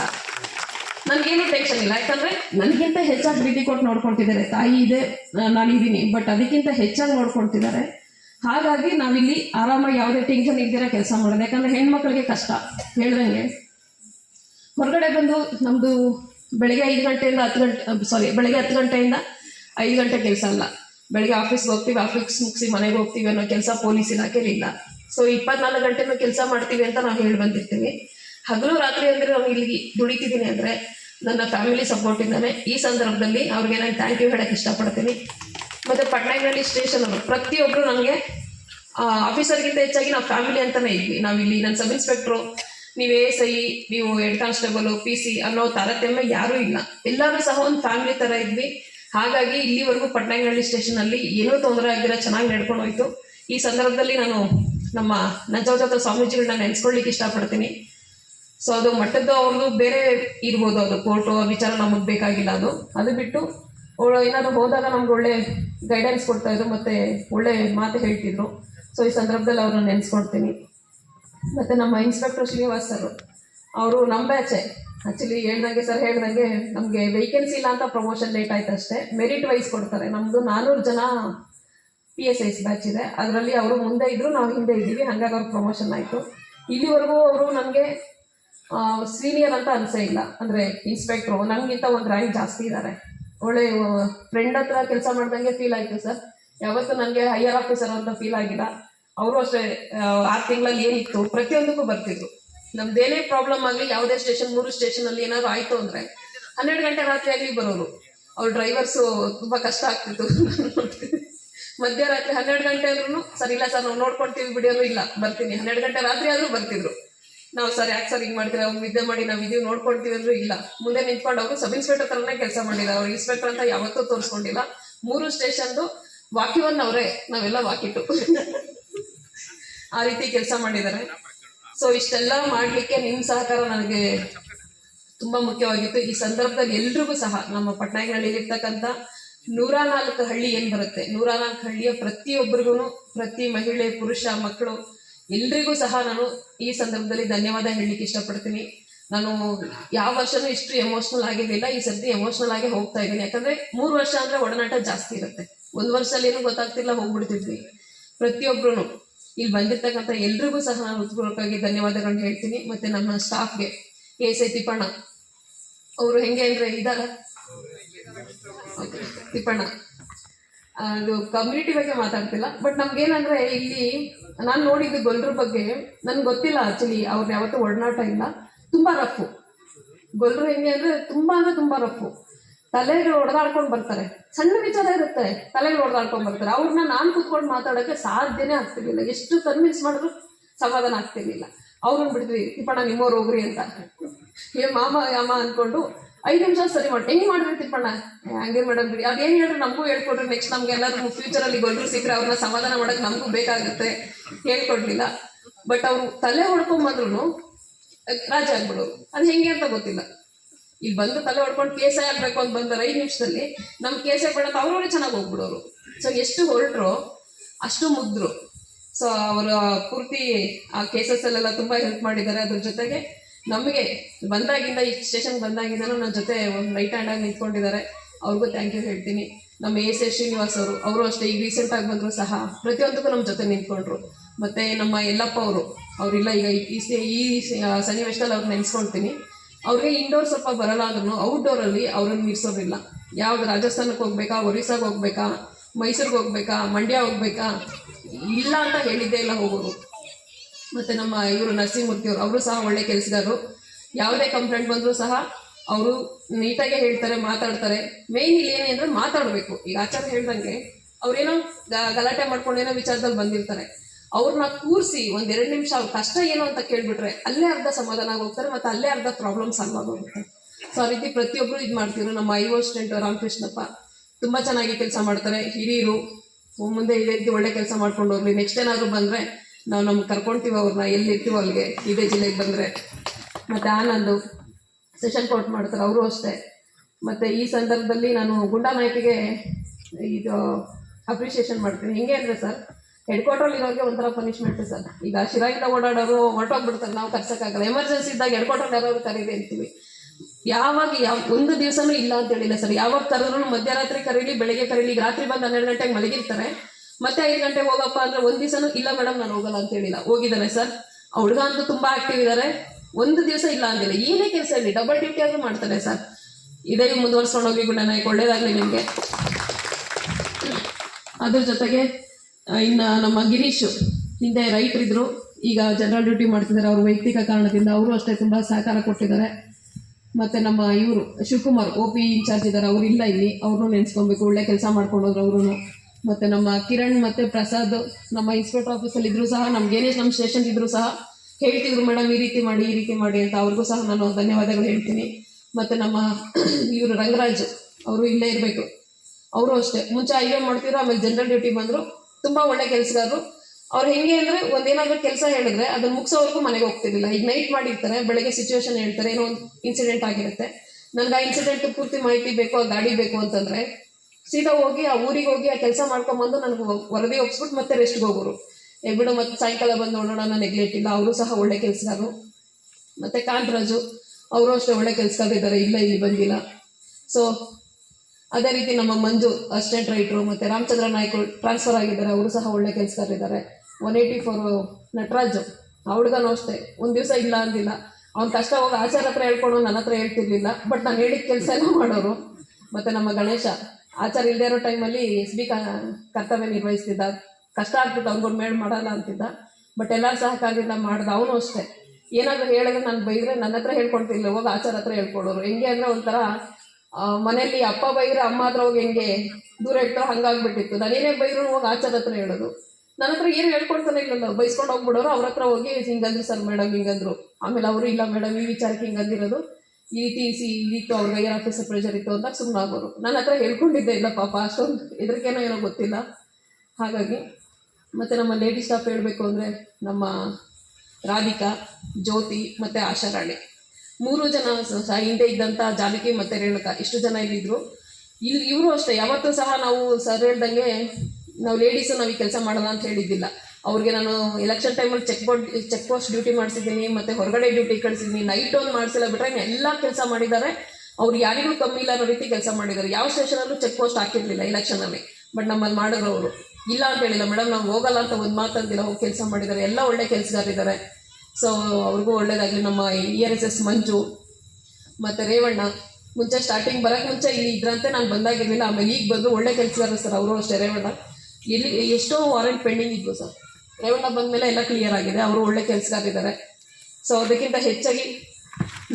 ನನಗೇನು ಟೆನ್ಷನ್ ಇಲ್ಲ. ಯಾಕಂದ್ರೆ ನನಗಿಂತ ಹೆಚ್ಚಾಗಿ ಪ್ರೀತಿ ಕೊಟ್ಟು ನೋಡ್ಕೊಳ್ತಿದ್ದಾರೆ ತಾಯಿ ಇದೆ ನಾನು ಇದ್ದೀನಿ ಬಟ್ ಅದಕ್ಕಿಂತ ಹೆಚ್ಚಾಗಿ ನೋಡ್ಕೊಳ್ತಿದ್ದಾರೆ ಹಾಗಾಗಿ ನಾವಿಲ್ಲಿ ಆರಾಮಾಗಿ ಯಾವುದೇ ಟೆನ್ಷನ್ ಇದ್ದೀರಾ ಕೆಲಸ ಮಾಡೋದು. ಯಾಕಂದ್ರೆ ಹೆಣ್ಮಕ್ಳಿಗೆ ಕಷ್ಟ. ಹೇಳ್ದಂಗೆ. ಹೊರಗಡೆ ಬಂದು ನಮ್ಮದು ಬೆಳಗ್ಗೆ ಐದು ಗಂಟೆಯಿಂದ ಹತ್ತು ಗಂಟೆ ಸಾರಿ ಬೆಳಗ್ಗೆ ಹತ್ತು ಗಂಟೆಯಿಂದ ಐದು ಗಂಟೆ ಕೆಲಸ ಅಲ್ಲ. ಬೆಳಗ್ಗೆ ಆಫೀಸ್ಗೆ ಹೋಗ್ತೀವಿ ಆಫೀಸ್ ಮುಗಿಸಿ ಮನೆಗೆ ಹೋಗ್ತೀವಿ ಅನ್ನೋ ಕೆಲಸ ಪೊಲೀಸ್ ಇಲಾಖೆಲಿ ಇಲ್ಲ. ಸೊ ಇಪ್ಪತ್ನಾಲ್ಕು ಗಂಟೆನೂ ಕೆಲಸ ಮಾಡ್ತೀವಿ ಅಂತ ನಾವು ಹೇಳಿ ಬಂದಿರ್ತೀವಿ. ಹಗಲು ರಾತ್ರಿ ಅಂದ್ರೆ ನಾನು ಇಲ್ಲಿ ದುಡಿತಿದ್ದೀನಿ ಅಂದ್ರೆ ನನ್ನ ಫ್ಯಾಮಿಲಿ ಸಪೋರ್ಟ್ ಇಂದಾನೆ ಈ ಸಂದರ್ಭದಲ್ಲಿ ಅವ್ರಿಗೆ ನಾನು ಥ್ಯಾಂಕ್ ಯು ಹೇಳಕ್ ಇಷ್ಟಪಡ್ತೀನಿ. ಮತ್ತೆ ಪಟ್ನಾಯಕನಹಳ್ಳಿ ಸ್ಟೇಷನ್ ಅವರು, ಪ್ರತಿಯೊಬ್ರು ನನಗೆ ಆಫೀಸರ್ಗಿಂತ ಹೆಚ್ಚಾಗಿ ನಾವು ಫ್ಯಾಮಿಲಿ ಅಂತಾನೆ ಇದ್ವಿ. ನಾವಿಲ್ಲಿ ನನ್ನ ಸಬ್ ಇನ್ಸ್ಪೆಕ್ಟ್ರು ನೀವು ಎಸ್ ಐ ನೀವು ಹೆಡ್ ಕಾನ್ಸ್ಟೇಬಲ್ ಪಿ ಸಿ ಅನ್ನೋ ತಾರತಮ್ಯ ಯಾರೂ ಇಲ್ಲ. ಎಲ್ಲರೂ ಸಹ ಒಂದು ಫ್ಯಾಮಿಲಿ ತರ ಇದ್ವಿ. ಹಾಗಾಗಿ ಇಲ್ಲಿವರೆಗೂ ಪಟ್ನಾಯಕನಹಳ್ಳಿ ಸ್ಟೇಷನ್ ಅಲ್ಲಿ ಏನೂ ತೊಂದರೆ ಆಗಿರೋ ಚೆನ್ನಾಗಿ ನಡ್ಕೊಂಡು ಹೋಯ್ತು. ಈ ಸಂದರ್ಭದಲ್ಲಿ ನಾನು ನಮ್ಮ ನಂಜಾವಜಾತ ಸ್ವಾಮೀಜಿಗಳನ್ನ ನೆನೆಸ್ಕೊಳ್ಳಿಕ್ಕೆ ಇಷ್ಟಪಡ್ತೀನಿ. ಸೊ ಅದು ಮಟ್ಟದ್ದು ಅವ್ರದ್ದು ಬೇರೆ ಇರ್ಬೋದು, ಅದು ಕೋರ್ಟು ವಿಚಾರ ನಮಗೆ ಬೇಕಾಗಿಲ್ಲ ಅದು. ಅದು ಬಿಟ್ಟು ಏನಾದ್ರು ಹೋದಾಗ ನಮ್ಗೆ ಒಳ್ಳೆ ಗೈಡೆನ್ಸ್ ಕೊಡ್ತಾ ಇದ್ರು, ಮತ್ತೆ ಒಳ್ಳೆ ಮಾತು ಹೇಳ್ತಿದ್ರು. ಸೊ ಈ ಸಂದರ್ಭದಲ್ಲಿ ಅವ್ರನ್ನ ನೆನೆಸ್ಕೊಳ್ತೀನಿ ಮತ್ತು ನಮ್ಮ ಇನ್ಸ್ಪೆಕ್ಟರ್ ಶ್ರೀನಿವಾಸ್ ಸರ್ ಅವರು ನಮ್ಮ ಬ್ಯಾಚೆ ಆ್ಯಕ್ಚುಲಿ ಹೇಳ್ದಂಗೆ ಸರ್ ಹೇಳ್ದಂಗೆ ನಮಗೆ ವೇಕೆನ್ಸಿ ಇಲ್ಲ ಅಂತ ಪ್ರಮೋಷನ್ ಲೇಟ್ ಆಯ್ತು ಅಷ್ಟೇ ಮೆರಿಟ್ ವೈಸ್ ಕೊಡ್ತಾರೆ. ನಮ್ಮದು ನಾನ್ನೂರು ಜನ ಪಿ ಎಸ್ ಐಸ್ ಬ್ಯಾಚ್ ಇದೆ. ಅದರಲ್ಲಿ ಅವರು ಮುಂದೆ ಇದ್ರು, ನಾವು ಹಿಂದೆ ಇದ್ದೀವಿ. ಹಾಗಾಗಿ ಅವ್ರ ಪ್ರಮೋಷನ್ ಆಯಿತು. ಇಲ್ಲಿವರೆಗೂ ಅವರು ನನಗೆ ಸೀನಿಯರ್ ಅಂತ ಅನಿಸೇ ಇಲ್ಲ. ಅಂದರೆ ಇನ್ಸ್ಪೆಕ್ಟ್ರು ನನಗಿಂತ ಒಂದು ರ್ಯಾಂಕ್ ಜಾಸ್ತಿ ಇದ್ದಾರೆ ಒಳ್ಳೆ ಫ್ರೆಂಡ್ ಹತ್ರ ಕೆಲಸ ಮಾಡ್ದಂಗೆ ಫೀಲ್ ಆಯಿತು ಸರ್. ಯಾವತ್ತೂ ನನಗೆ ಹೈಯರ್ ಆಫೀಸರ್ ಅಂತ ಫೀಲ್ ಆಗಿಲ್ಲ. ಅವರು ಅಷ್ಟೇ ಆರು ತಿಂಗಳಲ್ಲಿ ಏನಿತ್ತು, ಪ್ರತಿಯೊಂದಕ್ಕೂ ಬರ್ತಿದ್ರು. ನಮ್ದೇನೇ ಪ್ರಾಬ್ಲಮ್ ಆಗಲಿ, ಯಾವುದೇ ಸ್ಟೇಷನ್ ಮೂರು ಸ್ಟೇಷನಲ್ಲಿ ಏನಾದ್ರು ಆಯಿತು ಅಂದರೆ, ಹನ್ನೆರಡು ಗಂಟೆ ರಾತ್ರಿ ಆಗಲಿ ಬರೋರು. ಅವ್ರ ಡ್ರೈವರ್ಸು ತುಂಬ ಕಷ್ಟ ಆಗ್ತಿತ್ತು. ಮಧ್ಯರಾತ್ರಿ ಹನ್ನೆರಡು ಗಂಟೆ ಆದ್ರೂ ಸರ್ ಇಲ್ಲ ಸರ್, ನಾವು ನೋಡ್ಕೊಳ್ತೀವಿ ಬಿಡಿಯೋರು ಇಲ್ಲ. ಬರ್ತೀನಿ. ಹನ್ನೆರಡು ಗಂಟೆ ರಾತ್ರಿ ಆದ್ರೂ ಬರ್ತಿದ್ರು. ನಾವು ಸರ್, ಯಾಕೆ ಸರ್ ಹಿಂಗ್ ಮಾಡ್ತೀರ? ಅವ್ರು ನಿದ್ದೆ ಮಾಡಿ ನಾವು ಇದೀವಿ ನೋಡ್ಕೊಳ್ತೀವಿ ಅಂದ್ರೂ ಇಲ್ಲ. ಮುಂದೆ ನಿಂತ್ಕೊಂಡು ಅವರು ಸಬ್ ಇನ್ಸ್ಪೆಕ್ಟರ್ ತರನೇ ಕೆಲಸ ಮಾಡಿದ್ದಾರೆ ಅವ್ರು ಇನ್ಸ್ಪೆಕ್ಟರ್ ಅಂತ ಯಾವತ್ತೂ ತೋರಿಸ್ಕೊಂಡಿಲ್ಲ. ಮೂರು ಸ್ಟೇಷನ್ದು ವಾಕಿ ಒನ್ ಅವರೇ, ನಾವೆಲ್ಲ ವಾಕಿಟ್ಟು. ಆ ರೀತಿ ಕೆಲಸ ಮಾಡಿದ್ದಾರೆ ಸೊ ಇಷ್ಟೆಲ್ಲ ಮಾಡ್ಲಿಕ್ಕೆ ನಿಮ್ ಸಹಕಾರ ನನಗೆ ತುಂಬಾ ಮುಖ್ಯವಾಗಿತ್ತು. ಈ ಸಂದರ್ಭದಲ್ಲಿ ಎಲ್ರಿಗೂ ಸಹ ನಮ್ಮ ಪಟ್ನಾಯಕನಹಳ್ಳಿಲಿರ್ತಕ್ಕಂಥ ನೂರ ನಾಲ್ಕು ಹಳ್ಳಿ ಏನ್ ಬರುತ್ತೆ? ನೂರ ನಾಲ್ಕು ಹಳ್ಳಿಯ ಪ್ರತಿಯೊಬ್ಬರಿಗೂ, ಪ್ರತಿ ಮಹಿಳೆ, ಪುರುಷ, ಮಕ್ಕಳು, ಎಲ್ರಿಗೂ ಸಹ ನಾನು ಈ ಸಂದರ್ಭದಲ್ಲಿ ಧನ್ಯವಾದ ಹೇಳಲಿಕ್ಕೆ ಇಷ್ಟಪಡ್ತೀನಿ. ನಾನು ಯಾವ ವರ್ಷನೂ ಇಷ್ಟು ಎಮೋಷ್ನಲ್ ಆಗಿರ್ಲಿಲ್ಲ, ಈ ಸದ್ಯ ಎಮೋಷ್ನಲ್ ಆಗಿ ಹೋಗ್ತಾ ಇದ್ದೀನಿ. ಯಾಕಂದ್ರೆ ಮೂರು ವರ್ಷ ಅಂದ್ರೆ ಒಡನಾಟ ಜಾಸ್ತಿ ಇರುತ್ತೆ. ಒಂದು ವರ್ಷದಲ್ಲಿ ಏನು ಗೊತ್ತಾಗ್ತಿಲ್ಲ, ಹೋಗ್ಬಿಡ್ತಿದ್ವಿ. ಪ್ರತಿಯೊಬ್ರು ಇಲ್ಲಿ ಬಂದಿರ್ತಕ್ಕಂಥ ಎಲ್ರಿಗೂ ಸಹ ನಾನು ಹೃತ್ಪೂರ್ವಕವಾಗಿ ಧನ್ಯವಾದಗಳನ್ನ ಹೇಳ್ತೀನಿ. ಮತ್ತೆ ನಮ್ಮ ಸ್ಟಾಫ್ಗೆ ಎ ಎಸ್ ಐ ತಿಪ್ಪಣ್ಣ, ಅವರು ಹೆಂಗೆ ಅಂದ್ರೆ ಇದಾರ? ತಿಪ್ಪಣ್ಣ. ಅದು ಕಮ್ಯುನಿಟಿ ಬಗ್ಗೆ ಮಾತಾಡ್ತಿಲ್ಲ. ಬಟ್ ನಮ್ಗೇನಂದ್ರೆ ಇಲ್ಲಿ ನಾನು ನೋಡಿದ್ದು ಗೊಲ್ರ ಬಗ್ಗೆ ನನ್ಗೆ ಗೊತ್ತಿಲ್ಲ ಆಕ್ಚುಲಿ ಅವ್ರ ಯಾವತ್ತೂ ಒಡನಾಟ ಇಲ್ಲ. ತುಂಬಾ ರಫು ಗೊಲ್ರು ಹೆಂಗೆ ಅಂದ್ರೆ ತುಂಬಾ ಅಂದ್ರೆ ತುಂಬಾ ರಫು ತಲೆಗೆ ಹೊಡೆದಾಡ್ಕೊಂಡು ಬರ್ತಾರೆ. ಸಣ್ಣ ವಿಚಾರ ಇರುತ್ತೆ. ತಲೆಗೆ ಹೊಡೆದಾಡ್ಕೊಂಡು ಬರ್ತಾರೆ. ಅವ್ರನ್ನ ನಾನು ಕೂತ್ಕೊಂಡು ಮಾತಾಡೋಕ್ಕೆ ಸಾಧ್ಯನೇ ಆಗ್ತಿರ್ಲಿಲ್ಲ. ಎಷ್ಟು ಕನ್ವಿನ್ಸ್ ಮಾಡಿದ್ರು ಸಮಾಧಾನ ಆಗ್ತಿರ್ಲಿಲ್ಲ. ಅವ್ರನ್ನ ಬಿಡಿದ್ವಿ ತಿಪ್ಪಣ್ಣ, ನಿಮ್ಮವ್ರು ಹೋಗ್ರಿ ಅಂತ. ಏ, ಮಾಮ, ಯಾಮ ಅನ್ಕೊಂಡು ಐದು ನಿಮಿಷ ಸರಿ ಮಾಡಿ ಹೆಂಗ್ ಮಾಡಿದ್ರಿ ತಿಪ್ಪಣ್ಣ ಹಂಗೆ ಮೇಡಮ್ ಬಿಡಿ. ಅದೇನ್ ಹೇಳ್ರಿ? ನಮಗೂ ಹೇಳ್ಕೊಡ್ರಿ ನೆಕ್ಸ್ಟ್ ನಮ್ಗೆ ಎಲ್ಲರೂ ಫ್ಯೂಚರಲ್ಲಿ ಬಂದ್ರು ಸಿಕ್ಕರೆ ಅವ್ರನ್ನ ಸಮಾಧಾನ ಮಾಡಕ್ ನಮಗೂ ಬೇಕಾಗುತ್ತೆ. ಹೇಳ್ಕೊಡ್ಲಿಲ್ಲ. ಬಟ್ ಅವ್ರು ತಲೆ ಹೊಡ್ಕೊಂಬಂದ್ರು ರಾಜ ಆಗ್ಬಿಡೋರು ಅದು ಹೆಂಗೆ ಅಂತ ಗೊತ್ತಿಲ್ಲ. ಇಲ್ಲಿ ಬಂದು ತಲೆ ಹೊಡ್ಕೊಂಡು ಕೇಸೇ ಆಗ್ಬೇಕು ಅಂತ ಬಂದಾರೆ ಐದು ನಿಮಿಷದಲ್ಲಿ. ನಮ್ ಕೇಸೆ ಬೇಡ ಅವ್ರವ್ರೆ ಚೆನ್ನಾಗಿ ಹೋಗ್ಬಿಡೋರು. ಸೊ ಎಷ್ಟು ಹೊರಟ್ರು ಅಷ್ಟು ಮುಗ್ದ್ರು. ಸೊ ಅವರ ಪೂರ್ತಿ ಆ ಕೇಸಸ್ ಅಲ್ಲೆಲ್ಲ ತುಂಬಾ ಹೆಲ್ಪ್ ಮಾಡಿದ್ದಾರೆ ಅದ್ರ ಜೊತೆಗೆ. ನಮಗೆ ಬಂದಾಗಿಂದ ಈ ಸ್ಟೇಷನ್ ಬಂದಾಗಿಂದ ನನ್ನ ಜೊತೆ ಒಂದು ರೈಟ್ ಹ್ಯಾಂಡ್ ಆಗಿ ನಿಂತ್ಕೊಂಡಿದ್ದಾರೆ. ಅವ್ರಿಗೂ ಥ್ಯಾಂಕ್ ಯು ಹೇಳ್ತೀನಿ. ನಮ್ಮ ಎಸ್ ಎಸ್ ಶ್ರೀನಿವಾಸ್ ಅವರು ಅವರು ಅಷ್ಟೇ ಈಗ ರೀಸೆಂಟ್ ಆಗಿ ಬಂದ್ರು ಸಹ ಪ್ರತಿಯೊಂದಕ್ಕೂ ನಮ್ಮ ಜೊತೆ ನಿಂತ್ಕೊಂಡ್ರು. ಮತ್ತೆ ನಮ್ಮ ಯಲ್ಲಪ್ಪ ಅವರು, ಅವರಿಲ್ಲ ಈಗ ಈ ಈ ಸನ್ನಿವೇಶದಲ್ಲಿ ಅವ್ರು ನೆನೆಸ್ಕೊಳ್ತೀನಿ. ಅವ್ರಿಗೆ ಇಂಡೋರ್ ಸ್ವಲ್ಪ ಬರಲ್ಲ ಅಂದ್ರೂ ಔಟ್ಡೋರಲ್ಲಿ ಅವ್ರನ್ನ ಮೀರ್ಸೋದಿಲ್ಲ. ಯಾವ್ದು ರಾಜಸ್ಥಾನಕ್ಕೆ ಹೋಗ್ಬೇಕಾ, ಒರಿಸ್ಸಾಗೆ ಹೋಗ್ಬೇಕಾ, ಮೈಸೂರಿಗೆ ಹೋಗ್ಬೇಕಾ, ಮಂಡ್ಯ ಹೋಗ್ಬೇಕಾ, ಇಲ್ಲ ಅಂತ ಹೇಳಿದ್ದೇ ಇಲ್ಲ ಹೋಗೋರು. ಮತ್ತೆ ನಮ್ಮ ಇವರು ನರಸಿಂಹಮೂರ್ತಿ ಅವರು ಅವರು ಸಹ ಒಳ್ಳೆ ಕೆಲಸಗಾರರು. ಯಾವುದೇ ಕಂಪ್ಲೇಂಟ್ ಬಂದರೂ ಸಹ ಅವರು ನೀಟಾಗೆ ಹೇಳ್ತಾರೆ, ಮಾತಾಡ್ತಾರೆ. ಮೇನ್ ಇಲ್ಲಿ ಏನೇ ಅಂದ್ರೆ ಮಾತಾಡಬೇಕು. ಈಗ ಆಚಾರ್ಯ ಹೇಳ್ದಂಗೆ ಅವ್ರೇನೋ ಗಲಾಟೆ ಮಾಡ್ಕೊಂಡು ಏನೋ ವಿಚಾರದಲ್ಲಿ ಬಂದಿರ್ತಾರೆ. ಅವ್ರನ್ನ ಕೂರಿಸಿ ಒಂದ್ ಎರಡು ನಿಮಿಷ ಅವ್ರ ಕಷ್ಟ ಏನು ಅಂತ ಕೇಳ್ಬಿಟ್ರೆ ಅಲ್ಲೇ ಅರ್ಧ ಸಮಾಧಾನ ಆಗೋಗ್ತಾರೆ ಮತ್ತೆ ಅಲ್ಲೇ ಅರ್ಧ ಪ್ರಾಬ್ಲಮ್ ಸಾಲ್ವ್ ಆಗೋಗುತ್ತೆ. ಸೊ ಆ ರೀತಿ ಪ್ರತಿಯೊಬ್ರು ಇದು ಮಾಡ್ತಿದ್ರು. ನಮ್ಮ ಐ ಸ್ಟೆಂಟ್ ರಾಮಕೃಷ್ಣಪ್ಪ ತುಂಬಾ ಚೆನ್ನಾಗಿ ಕೆಲಸ ಮಾಡ್ತಾರೆ. ಹಿರಿಯರು, ಮುಂದೆ ಇದೇ ರೀತಿ ಒಳ್ಳೆ ಕೆಲಸ ಮಾಡ್ಕೊಂಡು ಹೋಗ್ಲಿ. ನೆಕ್ಸ್ಟ್ ಏನಾದ್ರು ಬಂದ್ರೆ ನಾವು ನಮ್ಗೆ ಕರ್ಕೊಳ್ತೀವಿ ಅವ್ರನ್ನ ಎಲ್ಲಿ ಇರ್ತೀವೋ ಅಲ್ಲಿಗೆ, ಇದೇ ಜಿಲ್ಲೆಗೆ ಬಂದರೆ. ಮತ್ತು ಆನಂದು, ಸೆಷನ್ ಕೋರ್ಟ್ ಮಾಡ್ತಾರೆ, ಅವರು ಅಷ್ಟೇ. ಮತ್ತು ಈ ಸಂದರ್ಭದಲ್ಲಿ ನಾನು ಗುಂಡಾ ನಾಯಕಿಗೆ ಇದು ಅಪ್ರಿಷಿಯೇಷನ್ ಮಾಡ್ತೀನಿ. ಹೆಂಗೆ ಅಂದರೆ ಸರ್, ಹೆಡ್ ಕ್ವಾರ್ಟರ್ ಇರೋರಿಗೆ ಒಂಥರ ಪನಿಷ್ಮೆಂಟ್ ಸರ್. ಈಗ ಶಿರಾಯಿಂದ ಓಡಾಡೋರು ಹೊರಟೋಗ್ಬಿಡ್ತಾರೆ, ನಾವು ಕರ್ಸೋಕ್ಕಾಗಲ್ಲ. ಎಮರ್ಜೆನ್ಸಿ ಇದ್ದಾಗ ಹೆಡ್ ಕ್ವಾರ್ಟರ್ ಯಾರಾದ್ರು ಕರೀರಿ ಅಂತೀವಿ. ಯಾವಾಗ ಯಾವ, ಒಂದು ದಿವಸನೂ ಇಲ್ಲ ಅಂತ ಹೇಳಿಲ್ಲ ಸರ್. ಯಾವಾಗ ಕರೆದ್ರು ಮಧ್ಯರಾತ್ರಿ ಕರೀಲಿ, ಬೆಳಿಗ್ಗೆ ಕರೀಲಿ ರಾತ್ರಿ ಬಂದು ಹನ್ನೆರಡು ಗಂಟೆಗೆ ಮಲಗಿರ್ತಾರೆ. ಮತ್ತೆ ಐದು ಗಂಟೆಗೆ ಹೋಗಪ್ಪ ಅಂದ್ರೆ ಒಂದ್ ದಿವಸನೂ ಇಲ್ಲ ಮೇಡಮ್ ನಾನು ಹೋಗಲ್ಲ ಅಂತ ಹೇಳಿಲ್ಲ. ಹೋಗಿದ್ದಾನೆ ಸರ್ ಆ ಹುಡುಗ ಅಂತೂ ತುಂಬಾ ಆಕ್ಟಿವ್ ಇದ್ದಾರೆ ಒಂದು ದಿವಸ ಇಲ್ಲ ಅಂದಿಲ್ಲ. ಏನೇ ಕೆಲಸ ಇರಲಿ ಡಬಲ್ ಡ್ಯೂಟಿ ಆದ್ರೂ ಮಾಡ್ತಾರೆ ಸರ್ ಇದೇ ಮುಂದುವರ್ಸ್ಕೊಂಡು ಹೋಗಿ ಗುಂಡ ನಾಯಕ್ ಒಳ್ಳೇದಾಗ್ಲಿ ನಿಮ್ಗೆ. ಅದ್ರ ಜೊತೆಗೆ ಇನ್ನ ನಮ್ಮ ಗಿರೀಶ್ ಹಿಂದೆ ರೈಟರ್ ಇದ್ರು. ಈಗ ಜನರಲ್ ಡ್ಯೂಟಿ ಮಾಡ್ತಿದ್ದಾರೆ. ಅವ್ರ ವೈಯಕ್ತಿಕ ಕಾರಣದಿಂದ ಅವರು ಅಷ್ಟೇ ತುಂಬಾ ಸಹಕಾರ ಕೊಟ್ಟಿದ್ದಾರೆ. ಮತ್ತೆ ನಮ್ಮ ಇವರು ಶಿವಕುಮಾರ್ ಓ ಪಿ ಇನ್ಚಾರ್ಜ್ ಇದ್ದಾರೆ. ಅವ್ರು ಇಲ್ಲ ಇಲ್ಲಿ. ಅವ್ರನ್ನೂ ನೆನೆಸ್ಕೊಬೇಕು. ಒಳ್ಳೆ ಕೆಲಸ ಮಾಡ್ಕೊಂಡು ಹೋದ್ರು ಅವರು ಮತ್ತೆ ನಮ್ಮ ಕಿರಣ್ ಮತ್ತೆ ಪ್ರಸಾದ್ ನಮ್ಮ ಇನ್ಸ್ಪೆಕ್ಟರ್ ಆಫೀಸಲ್ಲಿ ಇದ್ರು ಸಹ, ನಮ್ಗೆ ಏನೇ ನಮ್ಮ ಸ್ಟೇಷನ್ ಇದ್ರು ಸಹ ಹೇಳ್ತಿದ್ರು, ಮೇಡಮ್, ಈ ರೀತಿ ಮಾಡಿ, ಈ ರೀತಿ ಮಾಡಿ ಅಂತ ಅವ್ರಿಗೂ ಸಹ ನಾನು ಧನ್ಯವಾದಗಳು ಹೇಳ್ತೀನಿ. ಮತ್ತೆ ನಮ್ಮ ಇವರು ರಂಗರಾಜ್ ಅವರು ಇಲ್ಲೇ ಇರಬೇಕು. ಅವರು ಅಷ್ಟೇ. ಮುಂಚೆ ಐವೇ ಮಾಡ್ತಿದ್ರು, ಆಮೇಲೆ ಜನರಲ್ ಡ್ಯೂಟಿ ಬಂದರು. ತುಂಬಾ ಒಳ್ಳೆ ಕೆಲಸಗಾರರು. ಅವ್ರು ಹೆಂಗೆ ಅಂದ್ರೆ ಒಂದೇನಾದ್ರೂ ಕೆಲಸ ಹೇಳಿದ್ರೆ ಅದನ್ನ ಮುಗಿಸೋವರೆಗೂ ಮನೆಗೆ ಹೋಗ್ತಿರ್ಲಿಲ್ಲ. ಈಗ ನೈಟ್ ಮಾಡಿರ್ತಾರೆ, ಬೆಳಗ್ಗೆ ಸಿಚುವೇಶನ್ ಹೇಳ್ತಾರೆ, ಏನೋ ಒಂದು ಇನ್ಸಿಡೆಂಟ್ ಆಗಿರುತ್ತೆ. ನನ್ಗೆ ಆ ಇನ್ಸಿಡೆಂಟ್ ಪೂರ್ತಿ ಮಾಹಿತಿ ಬೇಕು, ಆ ಗಾಡಿ ಬೇಕು ಅಂತಂದ್ರೆ ಸೀದಾ ಹೋಗಿ ಆ ಊರಿಗೆ ಹೋಗಿ ಆ ಕೆಲಸ ಮಾಡ್ಕೊಂಬಂದು ನನಗೆ ವರದಿ ಒಪ್ಸ್ಬಿಟ್ಟು ಮತ್ತೆ ರೆಸ್ಟ್ಗೆ ಹೋಗೋರು. ಬಿಡು ಮತ್ತೆ ಸಾಯಂಕಾಲ ಬಂದು ನೋಡೋಣ, ನಾನು ನೆಗ್ಲೆಕ್ಟ್ ಇಲ್ಲ, ಅವರು ಸಹ ಒಳ್ಳೆ ಕೆಲಸಗಾರರು ಮತ್ತೆ ಕಾಂತರಾಜು, ಅವರು ಅಷ್ಟೇ ಒಳ್ಳೆ ಕೆಲಸಗಾರಿದ್ದಾರೆ ಇಲ್ಲ ಇಲ್ಲಿ ಬಂದಿಲ್ಲ. ಸೊ ಅದೇ ರೀತಿ ನಮ್ಮ ಮಂಜು ಅಸಿಸ್ಟೆಂಟ್ ರೈಟ್ರು, ಮತ್ತೆ ರಾಮಚಂದ್ರ ನಾಯ್ಕ ಟ್ರಾನ್ಸ್ಫರ್ ಆಗಿದ್ದಾರೆ, ಅವರು ಸಹ ಒಳ್ಳೆ ಕೆಲಸಗಾರಿದ್ದಾರೆ ಒನ್ ಏಯ್ಟಿ ಫೋರ್ ನಟರಾಜು ಹುಡುಗನೂ ಅಷ್ಟೇ, ಒಂದು ದಿವಸ ಇಲ್ಲ ಅಂದಿಲ್ಲ. ಅವ್ನ ಕಷ್ಟ ಹೋಗಿ ಆಚಾರ ಹತ್ರ ಹೇಳ್ಕೊಂಡು ನನ್ನ ಹತ್ರ ಹೇಳ್ತಿರ್ಲಿಲ್ಲ, ಬಟ್ ನಾನು ಹೇಳಿದ ಕೆಲಸ ಎಲ್ಲ ಮಾಡೋರು. ಮತ್ತೆ ನಮ್ಮ ಗಣೇಶ ಆಚಾರ ಇಲ್ಲದೆ ಇರೋ ಟೈಮಲ್ಲಿ ಎಸ್ ಬಿ ಕರ್ತವ್ಯ ನಿರ್ವಹಿಸ್ತಿದ್ದ. ಕಷ್ಟ ಆಗ್ತಿತ್ತು ಅವ್ನಿಗೊಂದು ಮೇಡ್ ಮಾಡಲ್ಲ ಅಂತಿದ್ದ. ಬಟ್ ಎಲ್ಲರ ಸಹಕಾರದಿಂದ ಮಾಡ್ದ ಅವನು ಅಷ್ಟೇ. ಏನಾದರೂ ಹೇಳಿದ್ರೆ ನಾನು ಬೈದ್ರೆ ನನ್ನ ಹತ್ರ ಹೇಳ್ಕೊಳ್ತಿಲ್ಲ ಹೋಗಿ ಆಚಾರ ಹತ್ರ ಹೇಳ್ಕೊಡೋರು. ಹೆಂಗೆ ಅಂದರೆ ಒಂಥರ ಮನೆಯಲ್ಲಿ ಅಪ್ಪ ಬೈದ್ರೆ ಅಮ್ಮ ಹತ್ರ ಹೋಗಿ ಹೆಂಗೆ ದೂರ ಇಡ್ತಾರೋ ಹಂಗಾಗ್ಬಿಟ್ಟಿತ್ತು. ನಾನೇನೇ ಬೈದ್ರು ಹೋಗಿ ಆಚಾರ ಹತ್ರ ಹೇಳೋದು. ನನ್ನ ಹತ್ರ ಏನು ಹೇಳ್ಕೊಡ್ತಾನೆ ಇಲ್ಲಲ್ಲ. ಬೈಸ್ಕೊಂಡು ಹೋಗ್ಬಿಡೋರು, ಅವ್ರ ಹತ್ರ ಹೋಗಿ ಹಿಂಗಂದ್ರು ಸರ್, ಮೇಡಮ್ ಹಿಂಗಂದ್ರು. ಆಮೇಲೆ ಅವರು, ಇಲ್ಲ ಮೇಡಮ್ ಈ ವಿಚಾರಕ್ಕೆ ಹಿಂಗಂದಿರೋದು ಈ ರೀತಿ ಸಿ ಇತ್ತು ಅವ್ರಿಗೆ ಏನಾಗ್ತದೆ ಆಫೀಸರ್ ಪ್ರೆಷರ್ ಇತ್ತು ಅಂತ ಸುಮ್ಮನೆ ಆಗೋರು ನನ್ನ ಹತ್ರ ಹೇಳ್ಕೊಂಡಿದ್ದೆ, ಇಲ್ಲ ಪಾಪ ಅಷ್ಟೊಂದು ಎದ್ರಿಕೇನೋ ಏನೋ ಗೊತ್ತಿಲ್ಲ. ಹಾಗಾಗಿ ಮತ್ತು ನಮ್ಮ ಲೇಡಿ ಸ್ಟಾಫ್ ಹೇಳಬೇಕು ಅಂದರೆ ನಮ್ಮ ರಾಧಿಕಾ, ಜ್ಯೋತಿ ಮತ್ತು ಆಶಾರಾಣಿ ಮೂರು ಜನ ಹಿಂದೆ ಇದ್ದಂಥ ಜಾನಕಿ ಮತ್ತು ರೇಣುಕಾ, ಇಷ್ಟು ಜನ ಇಲ್ಲಿದ್ದರು ಇಲ್ಲಿ ಇವರು ಅಷ್ಟೇ. ಯಾವತ್ತೂ ಸಹ ನಾವು ಸರ್ ಹೇಳ್ದಂಗೆ ನಾವು ಲೇಡೀಸು ನಾವು ಈ ಕೆಲಸ ಮಾಡೋಣ ಅಂತ ಹೇಳಿದ್ದಿಲ್ಲ. ಅವ್ರಿಗೆ ನಾನು ಎಲೆಕ್ಷನ್ ಟೈಮಲ್ಲಿ check board check post duty ಮಾಡಿಸಿದ್ದೀನಿ, ಮತ್ತು ಹೊರಗಡೆ ಡ್ಯೂಟಿ ಕಳಿಸಿದ್ದೀನಿ ನೈಟ್ ಒಂದು ಮಾಡಿಸಿಲ್ಲ ಬಿಟ್ರೆ ಎಲ್ಲ ಕೆಲಸ ಮಾಡಿದ್ದಾರೆ. ಅವ್ರು ಯಾರಿಗೂ ಕಮ್ಮಿ ಇಲ್ಲ ಅನ್ನೋ ರೀತಿ ಕೆಲಸ ಮಾಡಿದ್ದಾರೆ. ಯಾವ ಸ್ಟೇಷನಲ್ಲೂ ಚೆಕ್ ಪೋಸ್ಟ್ ಹಾಕಿರಲಿಲ್ಲ ಎಲೆಕ್ಷನಲ್ಲಿ ಬಟ್ ನಮ್ಮಲ್ಲಿ ಮಾಡಿದ್ರು ಅವರು. ಇಲ್ಲ ಅಂತ ಹೇಳಿಲ್ಲ ಮೇಡಮ್ ನಾವು ಹೋಗಲ್ಲ ಅಂತ ಒಂದು ಮಾತಂದಿಲ್ಲ ಹೋಗಿ ಕೆಲಸ ಮಾಡಿದ್ದಾರೆ. ಎಲ್ಲ ಒಳ್ಳೆ ಕೆಲಸಗಾರಿದ್ದಾರೆ ಸೊ ಅವ್ರಿಗೂ ಒಳ್ಳೇದಾಗಲಿ ನಮ್ಮ E R S S Manju, ಮತ್ತು ರೇವಣ್ಣ. ಮುಂಚೆ ಸ್ಟಾರ್ಟಿಂಗ್ ಬರೋಕ್ಕೆ ಮುಂಚೆ ಇಲ್ಲಿ ಇದ್ರಂತೆ, ನಾನು ಬಂದಾಗಿರಲಿಲ್ಲ. ಆಮೇಲೆ ಈಗ ಬಂದು ಒಳ್ಳೆ ಕೆಲಸಗಾರ ಸರ್, ಅವರು ಅಷ್ಟೇ, ರೇವಣ್ಣ. ಇಲ್ಲಿ ಎಷ್ಟೋ ವಾರೆಂಟ್ ಪೆಂಡಿಂಗ್ ಇದ್ವು ಸರ್. ರೇವಣ್ಣ ಬಂದಮೇಲೆ ಎಲ್ಲ ಕ್ಲಿಯರ್ ಆಗಿದೆ. ಅವರು ಒಳ್ಳೆ ಕೆಲಸಗಾರಿದ್ದಾರೆ ಸೊ ಅದಕ್ಕಿಂತ ಹೆಚ್ಚಾಗಿ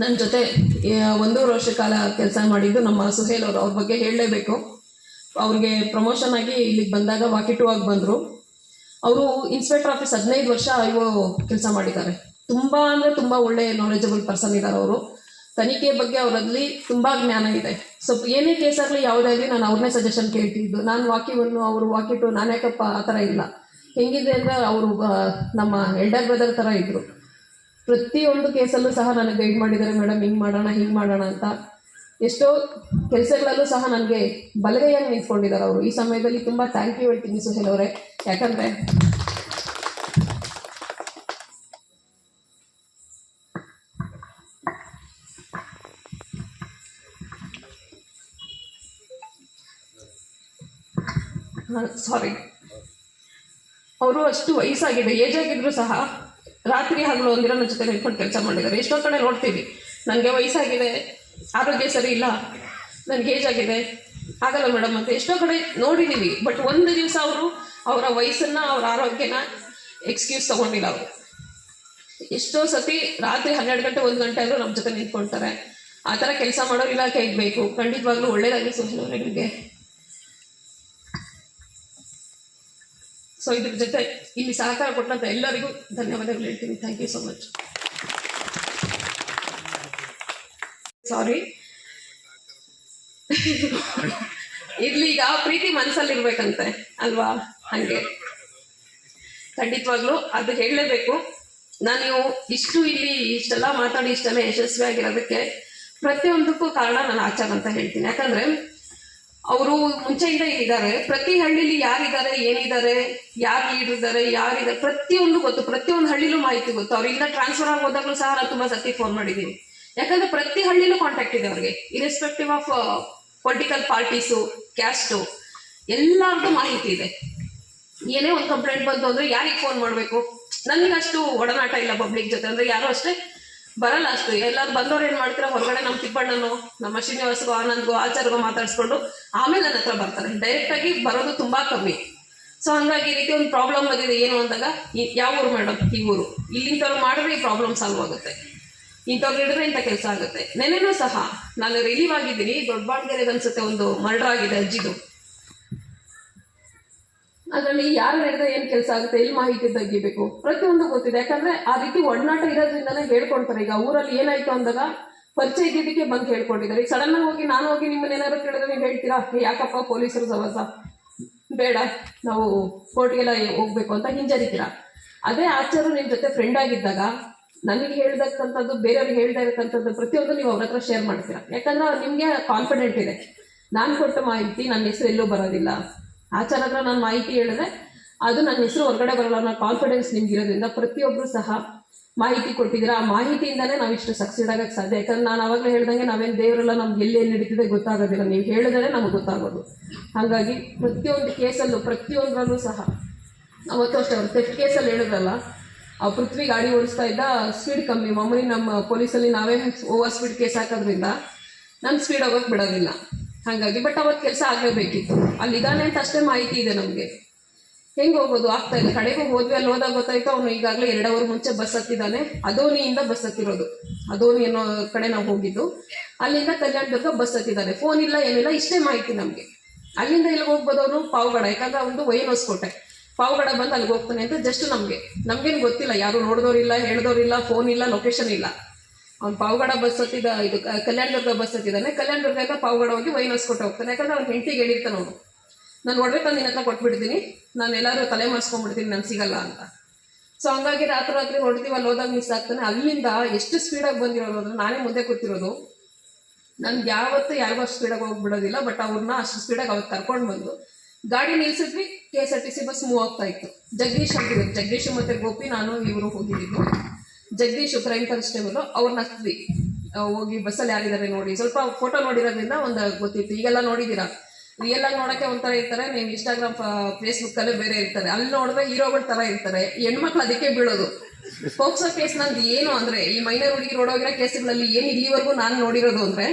ನನ್ನ ಜೊತೆ ಒಂದೂವರೆ ವರ್ಷ ಕಾಲ ಕೆಲಸ ಮಾಡಿದ್ದು ನಮ್ಮ ಸುಹೇಲ್ ಅವರು. ಅವ್ರ ಬಗ್ಗೆ ಹೇಳಲೇಬೇಕು. ಅವ್ರಿಗೆ ಪ್ರಮೋಷನ್ ಆಗಿ ಇಲ್ಲಿಗೆ ಬಂದಾಗ ವಾಕಿ ಟು ಆಗಿ ಬಂದರು. ಅವರು ಇನ್ಸ್ಪೆಕ್ಟರ್ ಆಫೀಸ್ ಹದಿನೈದು ವರ್ಷ ಇವು ಕೆಲಸ ಮಾಡಿದ್ದಾರೆ. ತುಂಬ ಅಂದರೆ ತುಂಬ ಒಳ್ಳೆ ನಾಲೆಜಬಲ್ ಪರ್ಸನ್ ಇದ್ದಾರೆ ಅವರು. ತನಿಖೆ ಬಗ್ಗೆ ಅವರಲ್ಲಿ ತುಂಬ ಜ್ಞಾನ ಇದೆ. ಸೊ ಏನೇ ಕೇಸ್ ಆಗಲಿ ಯಾವುದೇ ಆಗಲಿ ನಾನು ಅವ್ರನ್ನೇ ಸಜೆಷನ್ ಕೇಳ್ತಿದ್ದು. ನಾನು ವಾಕಿ ಒನ್ನು ಅವರು ವಾಕಿ ಟು ನಾನ್ಯಾಕಪ್ಪ ಆ ಥರ ಇಲ್ಲ. ಹೆಂಗಿದೆ ಅಂದರೆ ಅವರು ನಮ್ಮ ಎಲ್ಡರ್ ಬ್ರದರ್ ಥರ ಇದ್ದರು ಪ್ರತಿಯೊಂದು ಕೇಸಲ್ಲೂ ಸಹ ನನಗೆ ಗೈಡ್ ಮಾಡಿದ್ದಾರೆ ಮೇಡಮ್ ಹಿಂಗೆ ಮಾಡೋಣ ಹಿಂಗೆ ಮಾಡೋಣ ಅಂತ. ಎಷ್ಟೋ ಕೆಲಸಗಳಲ್ಲೂ ಸಹ ನನಗೆ ಬಲಗೈಯಾಗಿ ನಿಂತ್ಕೊಂಡಿದ್ದಾರೆ ಅವರು. ಈ ಸಮಯದಲ್ಲಿ ತುಂಬ ಥ್ಯಾಂಕ್ ಯು ಹೇಳ್ತೀನಿ ಸುಹೇಲ್ ಅವರೇ. ಯಾಕಂದರೆ ಸಾರಿ ಅವರು ಅಷ್ಟು ವಯಸ್ಸಾಗಿದೆ ಏಜ್ ಆಗಿದ್ರು ಸಹ ರಾತ್ರಿ ಹಗಲು ಒಂದಿರ ನನ್ನ ಜೊತೆ ನಿಂತ್ಕೊಂಡು ಕೆಲಸ ಮಾಡಿದ್ದಾರೆ. ಎಷ್ಟೋ ಕಡೆ ನೋಡ್ತೀವಿ. ನನಗೆ ವಯಸ್ಸಾಗಿದೆ, ಆರೋಗ್ಯ ಸರಿ ಇಲ್ಲ, ನನಗೆ ಏಜ್ ಆಗಿದೆ, ಆಗಲ್ಲ ಮೇಡಮ್ ಅಂತ. ಎಷ್ಟೋ ಕಡೆ ನೋಡಿದ್ದೀವಿ ಬಟ್ ಒಂದು ದಿವಸ ಅವರು ಅವರ ವಯಸ್ಸನ್ನು, ಅವರ ಆರೋಗ್ಯನ ಎಕ್ಸ್ಕ್ಯೂಸ್ ತಗೊಂಡಿಲ್ಲ ಅವರು. ಎಷ್ಟೋ ಸತಿ ರಾತ್ರಿ ಹನ್ನೆರಡು ಗಂಟೆ, ಒಂದು ಗಂಟೆ ಆದರೂ ನಮ್ಮ ಜೊತೆ ನಿಂತ್ಕೊಳ್ತಾರೆ. ಆ ಥರ ಕೆಲಸ ಮಾಡೋರು ಇಲಾಖೆ ಬೇಕು ಖಂಡಿತವಾಗ್ಲೂ ಒಳ್ಳೇದಾಗಲಿ ಸುಹೇಲ್ ಸೊ ಇದ್ರ ಜೊತೆ ಇಲ್ಲಿ ಸಹಕಾರ ಕೊಟ್ಟಂತ ಎಲ್ಲರಿಗೂ ಧನ್ಯವಾದಗಳು ಹೇಳ್ತೀನಿ. Thank you so much sorry ಇರ್ಲಿ ಈಗ ಪ್ರೀತಿ ಮನಸ್ಸಲ್ಲಿ ಇರ್ಬೇಕಂತೆ ಅಲ್ವಾ? ಹಂಗೆ. ಖಂಡಿತವಾಗ್ಲು ಅದು ಹೇಳಲೇಬೇಕು. ನಾನು ಇಷ್ಟು ಇಲ್ಲಿ ಇಷ್ಟೆಲ್ಲ ಮಾತಾಡಿ ಇಷ್ಟೆಲ್ಲ ಯಶಸ್ವಿ ಆಗಿರೋದಕ್ಕೆ ಪ್ರತಿಯೊಂದಕ್ಕೂ ಕಾರಣ ನಾನು ಆಚಾರ ಅಂತ ಹೇಳ್ತೀನಿ. ಯಾಕಂದ್ರೆ ಅವರು ಮುಂಚೆಯಿಂದ ಇದ್ದಾರೆ ಪ್ರತಿ ಹಳ್ಳಿಲಿ ಯಾರಿದ್ದಾರೆ, ಏನಿದ್ದಾರೆ, ಯಾರು ಲೀಡರ್ ಇದ್ದಾರೆ, ಯಾರಿದ್ದಾರೆ, ಪ್ರತಿಯೊಂದು ಗೊತ್ತು, ಪ್ರತಿಯೊಂದು ಹಳ್ಳಿಲೂ ಮಾಹಿತಿ ಗೊತ್ತು. ಅವ್ರಿಂದ ಟ್ರಾನ್ಸ್ಫರ್ ಆಗಿ ಹೋದಾಗಲೂ ಸಹ ನಾನು ತುಂಬಾ ಸತಿ ಫೋನ್ ಮಾಡಿದ್ದೀನಿ. ಯಾಕಂದ್ರೆ ಪ್ರತಿ ಹಳ್ಳಿಲೂ ಕಾಂಟ್ಯಾಕ್ಟ್ ಇದೆ ಅವ್ರಿಗೆ irrespective of political parties caste ಎಲ್ಲರದ್ದು ಮಾಹಿತಿ ಇದೆ. ಏನೇ ಒಂದು ಕಂಪ್ಲೇಂಟ್ ಬಂತು ಅಂದ್ರೆ ಯಾರಿಗೆ ಫೋನ್ ಮಾಡಬೇಕು? ನನಗಷ್ಟು ಒಡನಾಟ ಇಲ್ಲ ಪಬ್ಲಿಕ್ ಜೊತೆ. ಅಂದ್ರೆ ಯಾರು ಅಷ್ಟೇ ಬರಲ್ಲ ಅಷ್ಟು. ಎಲ್ಲರೂ ಬಂದವ್ರು ಏನ್ ಮಾಡ್ತಾರೆ? ಹೊರಗಡೆ ನಮ್ಮ ತಿಪ್ಪಣ್ಣನು, ನಮ್ಮ ಶ್ರೀನಿವಾಸಗೂ, ಆನಂದ್ಗೋ, ಆಚಾರ್ಗೋ ಮಾತಾಡ್ಸ್ಕೊಂಡು ಆಮೇಲೆ ನನ್ನ ಹತ್ರ ಬರ್ತಾರೆ. ಡೈರೆಕ್ಟ್ ಆಗಿ ಬರೋದು ತುಂಬಾ ಕಮ್ಮಿ. ಸೊ ಹಂಗಾಗಿ ಈ ರೀತಿ ಒಂದು ಪ್ರಾಬ್ಲಮ್ ಬಂದಿದೆ. ಏನು ಅಂದಾಗ ಯಾವ ಊರು ಮೇಡಮ್ ಈ ಊರು. ಇಲ್ಲಿಂಥವ್ರು ಮಾಡಿದ್ರೆ ಈ ಪ್ರಾಬ್ಲಮ್ ಸಾಲ್ವ್ ಆಗುತ್ತೆ. ಇಂಥವ್ರು ಹಿಡಿದ್ರೆ ಇಂಥ ಕೆಲಸ ಆಗುತ್ತೆ. ನೆನೆನೂ ಸಹ, ನಾನು ರಿಲೀವ್ ಆಗಿದ್ದೀನಿ. ದೊಡ್ಡ ಬಾಡ್ಗೆರೆಗೆ ಅನ್ಸುತ್ತೆ ಒಂದು ಮರ್ಡರ್ ಆಗಿದೆ ಅಜ್ಜಿದು. ಅದರಲ್ಲಿ ಯಾರು ನಡೆದ ಏನ್ ಕೆಲಸ ಆಗುತ್ತೆ, ಎಲ್ಲಿ ಮಾಹಿತಿ ತೆಗಿಬೇಕು? ಪ್ರತಿಯೊಂದು ಗೊತ್ತಿದೆ. ಯಾಕಂದ್ರೆ ಆ ರೀತಿ ಒಡನಾಟ ಇರೋದ್ರಿಂದನೇ ಹೇಳ್ಕೊಂತಾರೆ ಈಗ ಊರಲ್ಲಿ ಏನಾಯ್ತು ಅಂದಾಗ ಪರಿಚಯ ಇದ್ದಿದ್ದಕ್ಕೆ ಬಂದು ಹೇಳ್ಕೊಂಡಿದ್ದಾರೆ ಈಗ ಸಡನ್ ಆಗಿ ಹೋಗಿ ನಾನು ಹೋಗಿ ನಿಮ್ಮನ್ನ ಏನಾದ್ರು ಕೇಳಿದ್ರೆ ನೀವು ಹೇಳ್ತೀರಾ? ಯಾಕಪ್ಪ ಪೊಲೀಸರು ಸವಸ? ಬೇಡ, ನಾವು ಕೋರ್ಟ್ಗೆಲ್ಲ ಹೋಗ್ಬೇಕು ಅಂತ ಹಿಂಜರಿತೀರ? ಅದೇ ಆಚಾರು ನಿಮ್ ಜೊತೆ ಫ್ರೆಂಡ್ ಆಗಿದ್ದಾಗ ನನಗೆ ಹೇಳ್ದಕ್ಕಂಥದ್ದು ಬೇರೆಯವ್ರಿಗೆ ಹೇಳ್ತಾ ಇರತಕ್ಕಂಥದ್ದು ಪ್ರತಿಯೊಂದು ನೀವು ಅವ್ರ ಹತ್ರ ಶೇರ್ ಮಾಡ್ತೀರಾ? ಯಾಕಂದ್ರೆ ಅವ್ರು ನಿಮಗೆ ಕಾನ್ಫಿಡೆಂಟ್ ಇದೆ. ನಾನು ಕೊಟ್ಟ ಮಾಹಿತಿ ನನ್ನ ಹೆಸರು ಎಲ್ಲೂ ಬರೋದಿಲ್ಲ. ಆಚಾರ ಹತ್ರ ನಾನು ಮಾಹಿತಿ ಹೇಳಿದ್ರೆ ಅದು ನನ್ನ ಹೆಸರು ಹೊರಗಡೆ ಬರಲ್ಲ, ಅನ್ನೋ ಕಾನ್ಫಿಡೆನ್ಸ್ ನಿಮ್ಗೆ ಇರೋದ್ರಿಂದ ಪ್ರತಿಯೊಬ್ಬರು ಸಹ ಮಾಹಿತಿ ಕೊಟ್ಟಿದ್ದೀರಾ, ಆ ಮಾಹಿತಿಯಿಂದಾನೇ ನಾವು ಇಷ್ಟು ಸಕ್ಸೀಡ್ ಆಗಕ್ಕೆ ಸಾಧ್ಯ. ಯಾಕಂದ್ರೆ ನಾನು ಅವಾಗಲೇ ಹೇಳ್ದಂಗೆ ನಾವೇನು ದೇವರೆಲ್ಲ ನಮ್ಗೆ ಎಲ್ಲಿ ಏನು ನಡೀತಿದೆ ಗೊತ್ತಾಗೋದಿಲ್ಲ. ನೀವು ಹೇಳಿದ್ರೆ ನಮ್ಗೆ ಗೊತ್ತಾಗೋದು. ಹಾಗಾಗಿ ಪ್ರತಿಯೊಂದು ಕೇಸಲ್ಲೂ, ಪ್ರತಿಯೊಂದರಲ್ಲೂ ಸಹ ಅವತ್ತು ಅಷ್ಟೇ ಅವ್ರು ತೆಫ್ಟ್ ಕೇಸಲ್ಲಿ ಹೇಳಿದ್ರಲ್ಲ ಆ ಪೃಥ್ವಿ ಗಾಡಿ ಓಡಿಸ್ತಾ ಇದ್ದ ಸ್ಪೀಡ್ ಕಮ್ಮಿ. ಮಾಮೂಲಿ ನಮ್ಮ ಪೊಲೀಸಲ್ಲಿ ನಾವೇ ಓವರ್ ಸ್ಪೀಡ್ ಕೇಸ್ ಹಾಕೋದ್ರಿಂದ ನಮ್ಮ ಸ್ಪೀಡ್ ಹೋಗೋಕೆ ಬಿಡೋದಿಲ್ಲ. ಹಾಗಾಗಿ ಬಟ್ ಅವತ್ತು ಕೆಲಸ ಆಗಲೇಬೇಕಿತ್ತು. ಅಲ್ಲಿ ಇದಾನೆ ಅಂತ ಅಷ್ಟೇ ಮಾಹಿತಿ ಇದೆ ನಮಗೆ. ಹೆಂಗ್ ಹೋಗೋದು? ಆಗ್ತಾ ಇಲ್ಲ. ಕಡೆಗೂ ಹೋದ್ವಿ, ಅಲ್ಲಿ ಹೋದಾಗ ಗೊತ್ತಾಯ್ತು, ಅವನು ಈಗಾಗಲೇ ಎರಡು ಅವರ್ ಮುಂಚೆ ಬಸ್ ಹತ್ತಿದ್ದಾನೆ ಅದೋನಿಯಿಂದ ಬಸ್ ಹತ್ತಿರೋದು. ಅದೋನಿ ಅನ್ನೋ ಕಡೆ ನಾವು ಹೋಗಿದ್ದು. ಅಲ್ಲಿಂದ ಕಲ್ಯಾಣ ದುರ್ಗ ಬಸ್ ಹತ್ತಿದ್ದಾನೆ ಫೋನ್ ಇಲ್ಲ, ಏನಿಲ್ಲ, ಇಷ್ಟೇ ಮಾಹಿತಿ ನಮಗೆ. ಅಲ್ಲಿಂದ ಇಲ್ಲಿಗೆ ಹೋಗ್ಬೋದು ಅವನು? ಪಾವಗಡ. ಯಾಕಂದ್ರೆ ಅವನು ವೈನ್ ಹೊಸ್ಕೋಟೆ ಪಾವಗಡ ಬಂದು ಅಲ್ಲಿಗೆ ಹೋಗ್ತಾನೆ ಅಂತ ಜಸ್ಟ್ ನಮಗೆ. ನಮ್ಗೇನು ಗೊತ್ತಿಲ್ಲ. ಯಾರು ನೋಡಿದವ್ರಿಲ್ಲ, ಹೇಳಿದವ್ರಿಲ್ಲ ಫೋನ್ ಇಲ್ಲ ಲೊಕೇಶನ್ ಇಲ್ಲ. ಅವ್ನು ಪಾವಗಡ ಬಸ್ ಹತ್ತಿದ ಇದು ಕಲ್ಯಾಣ ಕಲ್ಯಾಣದುರ್ಗ ಬಸ್ ಹತ್ತಿದ್ದಾನೆ ಕಲ್ಯಾಣದುರ್ಗದಿಂದ ಪಾವಗಡ ಹೋಗಿ ವೈನ್ ಹೊಸ್ಕೊಟ್ಟು ಹೋಗ್ತಾನೆ. ಯಾಕಂದ್ರೆ ಅವ್ನ ಹೆಂಡತಿಗೆ ಹೇಳಿರ್ತಾನೆ ಅವನು. ನಾನು ಒಡವೆ ತಂದು ನಿನ್ನ ಹತ್ರ ಕೊಟ್ಬಿಡ್ತೀನಿ. ನಾನು ಎಲ್ಲಾದರೂ ತಲೆ ಮಾಡಿಸ್ಕೊಂಡ್ಬಿಡ್ತೀನಿ ನಾನು ಸಿಗಲ್ಲ ಅಂತ. ಸೊ ಹಂಗಾಗಿ ರಾತ್ರಿ ರಾತ್ರಿ ಹೊಡ್ತೀವಿ ಅಲ್ಲಿ ಹೋದಾಗ ಮಿಸ್ ಆಗ್ತಾನೆ. ಅಲ್ಲಿಂದ ಎಷ್ಟು ಸ್ಪೀಡಾಗಿ ಬಂದಿರೋದು ಅಂದ್ರೆ ನಾನೇ ಮುಂದೆ ಕೂತಿರೋದು. ನನ್ಗೆ ಯಾವತ್ತೂ ಯಾರಿಗೂ ಅಷ್ಟು ಸ್ಪೀಡಾಗಿ ಹೋಗ್ಬಿಡೋದಿಲ್ಲ ಬಟ್ ಅವ್ರನ್ನ ಅಷ್ಟು ಸ್ಪೀಡಾಗಿ ಅವತ್ತು ಕರ್ಕೊಂಡು ಬಂದು ಗಾಡಿ ನಿಲ್ಸಿದ್ವಿ K S R T C bus move ಆಗ್ತಾ ಇತ್ತು. ಜಗದೀಶ್ ಅಂತಿದ್ರು ಜಗದೀಶ್ ಮತ್ತೆ ಗೋಪಿ, ನಾನು ಇವರು ಹೋಗಿದ್ದು ಜಗದೀಶ್ ಕ್ರೈಮ್ ಕಾನ್ಸ್ಟೇಬಲ್ ಅವ್ರನ್ನ ಹತ್ತಿದ್ವಿ ಆ, ಹೋಗಿ ಬಸ್ಸಲ್ಲಿ ಯಾರಿದ್ದಾರೆ ನೋಡಿ. ಸ್ವಲ್ಪ ಫೋಟೋ ನೋಡಿರೋದ್ರಿಂದ ಒಂದು ಗೊತ್ತಿತ್ತು. ಈಗೆಲ್ಲ ನೋಡಿದ್ದೀರಾ ರಿಯಲ್ ಆಗಿ ನೋಡಕ್ಕೆ ಒಂಥರ ಇರ್ತಾರೆ. ನೀವು ಇನ್ಸ್ಟಾಗ್ರಾಮ್ ಫೇಸ್ಬುಕ್ ಅಲ್ಲೇ ಬೇರೆ ಇರ್ತಾರೆ. ಅಲ್ಲಿ ನೋಡಿದ್ರೆ ಹೀರೋಗಳ ತರ ಇರ್ತಾರೆ. ಹೆಣ್ಮಕ್ಳು ಅದಕ್ಕೆ ಬೀಳೋದು. ಪೋಕ್ಸೋ ಕೇಸ್ ನಂದು ಏನು ಅಂದ್ರೆ ಈ ಮೈನರ್ ಹುಡುಗಿ ರೋಡೋಗಿರೋ ಕೇಸ್ಗಳಲ್ಲಿ ಏನು ಇಲ್ಲಿವರೆಗೂ ನಾನು ನೋಡಿರೋದು ಅಂದ್ರೆ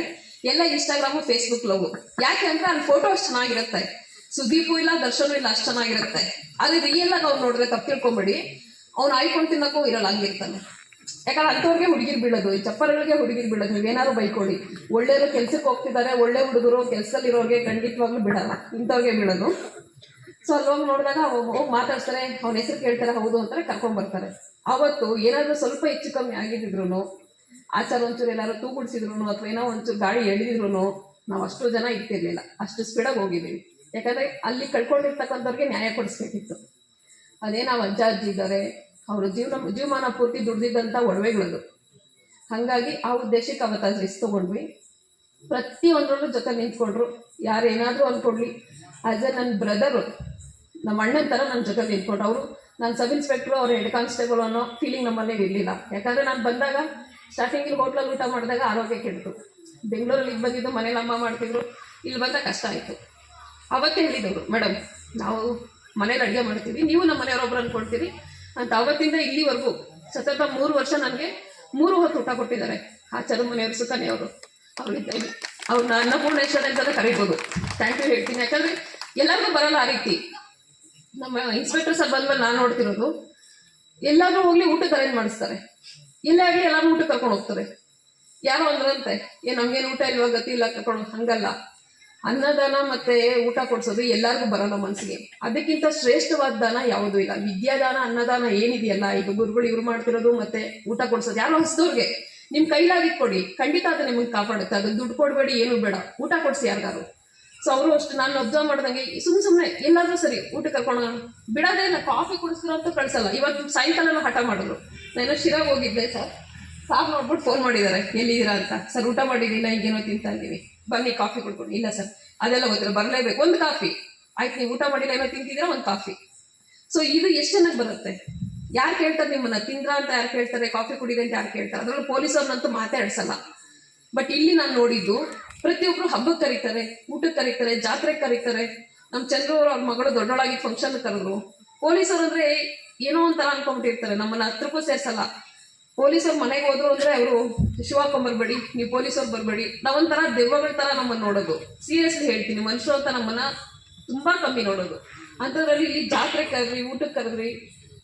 ಎಲ್ಲ ಇನ್ಸ್ಟಾಗ್ರಾಮು ಫೇಸ್ಬುಕ್ ಲವ್. ಯಾಕೆ ಅಂದ್ರೆ ಅಲ್ಲಿ ಫೋಟೋ ಚೆನ್ನಾಗಿರುತ್ತೆ. ಸುದೀಪು ಇಲ್ಲ ದರ್ಶನ್ ಇಲ್ಲ ಅಷ್ಟು ಚೆನ್ನಾಗಿರುತ್ತೆ. ಅದೇ ರಿಯಲ್ ಆಗಿ ಅವ್ರು ನೋಡಿದ್ರೆ ತಪ್ಪು ತಿಳ್ಕೊಂಬೇಡಿ. ಅವ್ನು ಆಯ್ಕೊಂಡು ತಿನ್ನಕ್ಕೂ ಇರಲ್ಲ ಹಂಗಿರ್ತಾನೆ ಯಾಕಂದ್ರೆ ಅಂಥವ್ರಿಗೆ ಹುಡುಗಿರ್ ಬೀಳೋದು, ಈ ಚಪ್ಪರಗಳಿಗೆ ಹುಡುಗಿರ್ ಬೀಳೋದು, ನೀವೇನಾದ್ರು ಬೈಕೊಳ್ಳಿ. ಒಳ್ಳೆಯವರು ಕೆಲ್ಸಕ್ಕೆ ಹೋಗ್ತಿದ್ದಾರೆ, ಒಳ್ಳೆ ಹುಡುಗರು ಕೆಲಸದಲ್ಲಿರೋರಿಗೆ ಖಂಡಿತವಾಗ್ಲೂ ಬಿಡಲ್ಲ, ಇಂಥವ್ರಿಗೆ ಬೀಳೋದು. ಸೊ ಅಲ್ಲಿ ನೋಡಿದಾಗ ಹೋಗಿ ಮಾತಾಡ್ತಾರೆ, ಅವ್ನ ಹೆಸರು ಕೇಳ್ತಾರೆ, ಹೌದು ಅಂತಾರೆ, ಕರ್ಕೊಂಡ್ ಬರ್ತಾರೆ. ಅವತ್ತು ಏನಾದರೂ ಸ್ವಲ್ಪ ಹೆಚ್ಚು ಕಮ್ಮಿ ಆಗಿದ್ರು ಆಚಾರ ಒಂಚೂರು ಏನಾದ್ರು ತೂಗುಡಿಸಿದ್ರು ಅಥವಾ ಏನೋ ಒಂಚೂರು ಗಾಳಿ ಎಳೆದಿದ್ರು ನಾವು ಅಷ್ಟು ಜನ ಇರ್ತಿರ್ಲಿಲ್ಲ, ಅಷ್ಟು ಸ್ಪೀಡಾಗಿ ಹೋಗಿದ್ದೀವಿ. ಯಾಕಂದ್ರೆ ಅಲ್ಲಿ ಕಳ್ಕೊಂಡಿರ್ತಕ್ಕಂಥವ್ರಿಗೆ ನ್ಯಾಯ ಕೊಡಿಸ್ಬೇಕಿತ್ತು. ಅದೇ ನಾವು ಅಜ್ಜ, ಅಜ್ಜಿ ಇದ್ದಾರೆ ಅವರು ಜೀವನ, ಜೀವಮಾನ ಪೂರ್ತಿ ದುಡ್ದಿದ್ದಂಥ ಒಡವೆಗಳದು. ಹಾಗಾಗಿ ಆ ಉದ್ದೇಶಕ್ಕೆ ಅವತ್ತು ರಿಸ್ಕ್ ತೊಗೊಂಡ್ವಿ. ಪ್ರತಿಯೊಂದರಲ್ಲೂ ಜೊತೆ ನಿಂತ್ಕೊಂಡ್ರು. ಯಾರು ಏನಾದರೂ ಆ್ಯಸ್ ಎ ನನ್ನ ಬ್ರದರು ನಮ್ಮ ಅಣ್ಣನ ಥರ ನನ್ನ ಜೊತೆ ನಿಂತ್ಕೊಂಡ್ರು. ಅವರು ನಾನು ಸಬ್ ಇನ್ಸ್ಪೆಕ್ಟ್ರು ಅವ್ರು ಹೆಡ್ ಕಾನ್ಸ್ಟೇಬಲ್ ಅನ್ನೋ ಫೀಲಿಂಗ್ ನಮ್ಮಲ್ಲಿ ಇರಲಿಲ್ಲ. ಯಾಕಂದರೆ ನಾನು ಬಂದಾಗ ಸ್ಟಾರ್ಟಿಂಗಲ್ಲಿ ಹೋಟ್ಲಲ್ಲಿ ಊಟ ಮಾಡಿದಾಗ ಆರೋಗ್ಯ ಕೆಡ್ತು ಬೆಂಗಳೂರಲ್ಲಿ ಇಲ್ಲಿ ಬಂದಿದ್ದು ಮನೇಲಿ ಅಮ್ಮ ಮಾಡ್ತಿದ್ರು. ಇಲ್ಲಿ ಬಂದಾಗ ಕಷ್ಟ ಆಯಿತು. ಅವತ್ತೇ ಹೇಳಿದವರು ಮೇಡಮ್ ನಾವು ಮನೇಲಿ ಅಡುಗೆ ಮಾಡ್ತೀವಿ. ನೀವು ನಮ್ಮ ಮನೆಯವರೊಬ್ರು ಅನ್ಕೊಳ್ತೀರಿ. ಅಂತ ಅವತ್ತಿಂದ ಇಲ್ಲಿವರೆಗೂ ಸತತ ಮೂರು ವರ್ಷ ನನಗೆ ಮೂರು ಹೊತ್ತು ಊಟ ಕೊಟ್ಟಿದ್ದಾರೆ. ಆ ಆಚಾರ ಮನೆಯವರು ಇದ್ದಾನೆ ಅವ್ರು ಅವ್ರನ್ನ ಅನ್ನಪೂರ್ಣೇಶ್ವರ ಅಂತಲೇ ಕರಿಬೋದು. ಥ್ಯಾಂಕ್ ಯು ಹೇಳ್ತೀನಿ. ಯಾಕಂದರೆ ಎಲ್ಲರಿಗೂ ಬರಲ್ಲ ಆ ರೀತಿ. ನಮ್ಮ ಇನ್ಸ್ಪೆಕ್ಟರ್ ಸರ್ ಬಂದ್ಮೇಲೆ ನಾನು ನೋಡ್ತಿರೋದು ಎಲ್ಲರೂ ಹೋಗ್ಲಿ ಊಟಕ್ಕೆ ಅರೇಂಜ್ ಮಾಡಿಸ್ತಾರೆ. ಎಲ್ಲೇ ಆಗಲಿ ಎಲ್ಲರೂ ಊಟಕ್ಕೆ ಕರ್ಕೊಂಡು ಹೋಗ್ತಾರೆ. ಯಾರೋ ಅಂದ್ರಂತೆ, ಏ, ನಮ್ಗೇನು ಊಟ ಇಲ್ವಾ? ಗತಿ ಇಲ್ಲ, ಕರ್ಕೊಂಡು ಹೋಗ್- ಹಂಗಲ್ಲ. ಅನ್ನದಾನ ಮತ್ತೆ ಊಟ ಕೊಡ್ಸೋದು ಎಲ್ಲರಿಗೂ ಬರಲ್ಲ ಮನಸ್ಸಿಗೆ ಅದಕ್ಕಿಂತ ಶ್ರೇಷ್ಠವಾದ ದಾನ ಯಾವುದೂ ಇಲ್ಲ. ವಿದ್ಯಾದಾನ, ಅನ್ನದಾನ ಏನಿದೆಯಲ್ಲ, ಈಗ ಗುರುಗಳು ಇವ್ರು ಮಾಡ್ತಿರೋದು ಮತ್ತೆ ಊಟ ಕೊಡ್ಸೋದು ಯಾರೋ ಹೊಸದವ್ರಿಗೆ. ನಿಮ್ ಕೈಲಾಗಿ ಕೊಡಿ. ಖಂಡಿತ ಅದು ನಿಮ್ಗೆ ಕಾಪಾಡುತ್ತೆ. ಅದು ದುಡ್ಡು ಕೊಡಬೇಡಿ, ಏನು ಬೇಡ. ಊಟ ಕೊಡ್ಸಿ ಯಾರಿಗಾರು ಸೊ ಅವರು ಅಷ್ಟು ನಾನು ಅಬ್ಸರ್ವ್ ಮಾಡ್ದಂಗೆ ಸುಮ್ ಸುಮ್ಮನೆ ಎಲ್ಲಾದ್ರೂ ಸರಿ ಊಟ ಕರ್ಕೊಂಡು. ಬಿಡೋದೇ ನಾ ಕಾಫಿ ಕುಡಿಸ್ತಿರೋ ಅಂತ ಕಳ್ಸಲ್ಲ. ಇವತ್ತು ಸಾಯಂಕಾಲ ಹಠ ಮಾಡಿದ್ರು. ನಾನು ಶಿರಾಗ್ ಹೋಗಿದ್ದೆ ಸರ್. ಸಾರ್ ನೋಡ್ಬಿಟ್ಟು ಫೋನ್ ಮಾಡಿದ್ದಾರೆ. ಎಲ್ಲಿದ್ದೀರಾ ಅಂತ. ಸರ್, ಊಟ ಮಾಡಿರಲಿಲ್ಲ ಈಗೇನೋ ತಿಂತಾ ಇದ್ದೀವಿ. ಬನ್ನಿ, ಕಾಫಿ ಕುಡ್ಕೊಂಡು. ಇಲ್ಲ ಸರ್, ಅದೆಲ್ಲ ಗೊತ್ತಿಲ್ಲ, ಬರಲೇಬೇಕು. ಒಂದು ಕಾಫಿ. ಆಯ್ತು, ನೀವು ಊಟ ಮಾಡಿಲ್ಲ ಏನೋ ತಿಂತಿದ್ದೀರಾ? ಒಂದು ಕಾಫಿ. ಸೊ ಇದು ಎಷ್ಟು ಚೆನ್ನಾಗಿ ಬರುತ್ತೆ? ಯಾರು ಕೇಳ್ತಾರೆ ನಿಮ್ಮನ್ನ? ತಿಂದ್ರಾ ಅಂತ ಯಾರು ಕೇಳ್ತಾರೆ? ಕಾಫಿ ಕುಡಿದೆ ಅಂತ ಯಾರು ಕೇಳ್ತಾರೆ? ಅದ್ರಲ್ಲಿ ಪೊಲೀಸವ್ರನ್ನಂತೂ ಮಾತಾಡ್ಸಲ್ಲ. ಬಟ್ ಇಲ್ಲಿ ನಾನು ನೋಡಿದ್ದು, ಪ್ರತಿಯೊಬ್ರು ಹಬ್ಬಕ್ಕೆ ಕರೀತಾರೆ, ಊಟಕ್ಕೆ ಕರೀತಾರೆ, ಜಾತ್ರೆಗೆ ಕರೀತಾರೆ. ನಮ್ಮ ಚಂದ್ರು ಅವ್ರ ಮಗಳು ದೊಡ್ಡೊಳಾಗಿ ಫಂಕ್ಷನ್ ಕರೆದ್ರು. ಪೊಲೀಸರು ಅಂದ್ರೆ ಏನೋ ಒಂಥರ ಅನ್ಕೊಂಡ್ಬಿಟ್ಟಿರ್ತಾರೆ, ನಮ್ಮನ್ನ ಹತ್ರಕ್ಕೂ ಸೇರ್ಸಲ್ಲ. ಪೊಲೀಸರು ಮನೆಗೆ ಹೋದ್ರು ಅಂದ್ರೆ ಅವರು ಶಿವ ಬರ್ಬೇಡಿ ನೀವು ಪೊಲೀಸರು ಬರಬೇಡಿ. ನಾವೊಂಥರ ದೆವ್ವಗಳ ತರ ನಮ್ಮನ್ನ ನೋಡೋದು. ಸೀರಿಯಸ್ಲಿ ಹೇಳ್ತೀನಿ ಮನುಷ್ಯರು ಅಂತ ನಮ್ಮನ್ನ ತುಂಬಾ ಕಮ್ಮಿ ನೋಡೋದು. ಅಂಥದ್ರಲ್ಲಿ ಇಲ್ಲಿ ಜಾತ್ರೆ ಕರ್ರಿ ಊಟಕ್ಕೆ ಕರೆದ್ರಿ,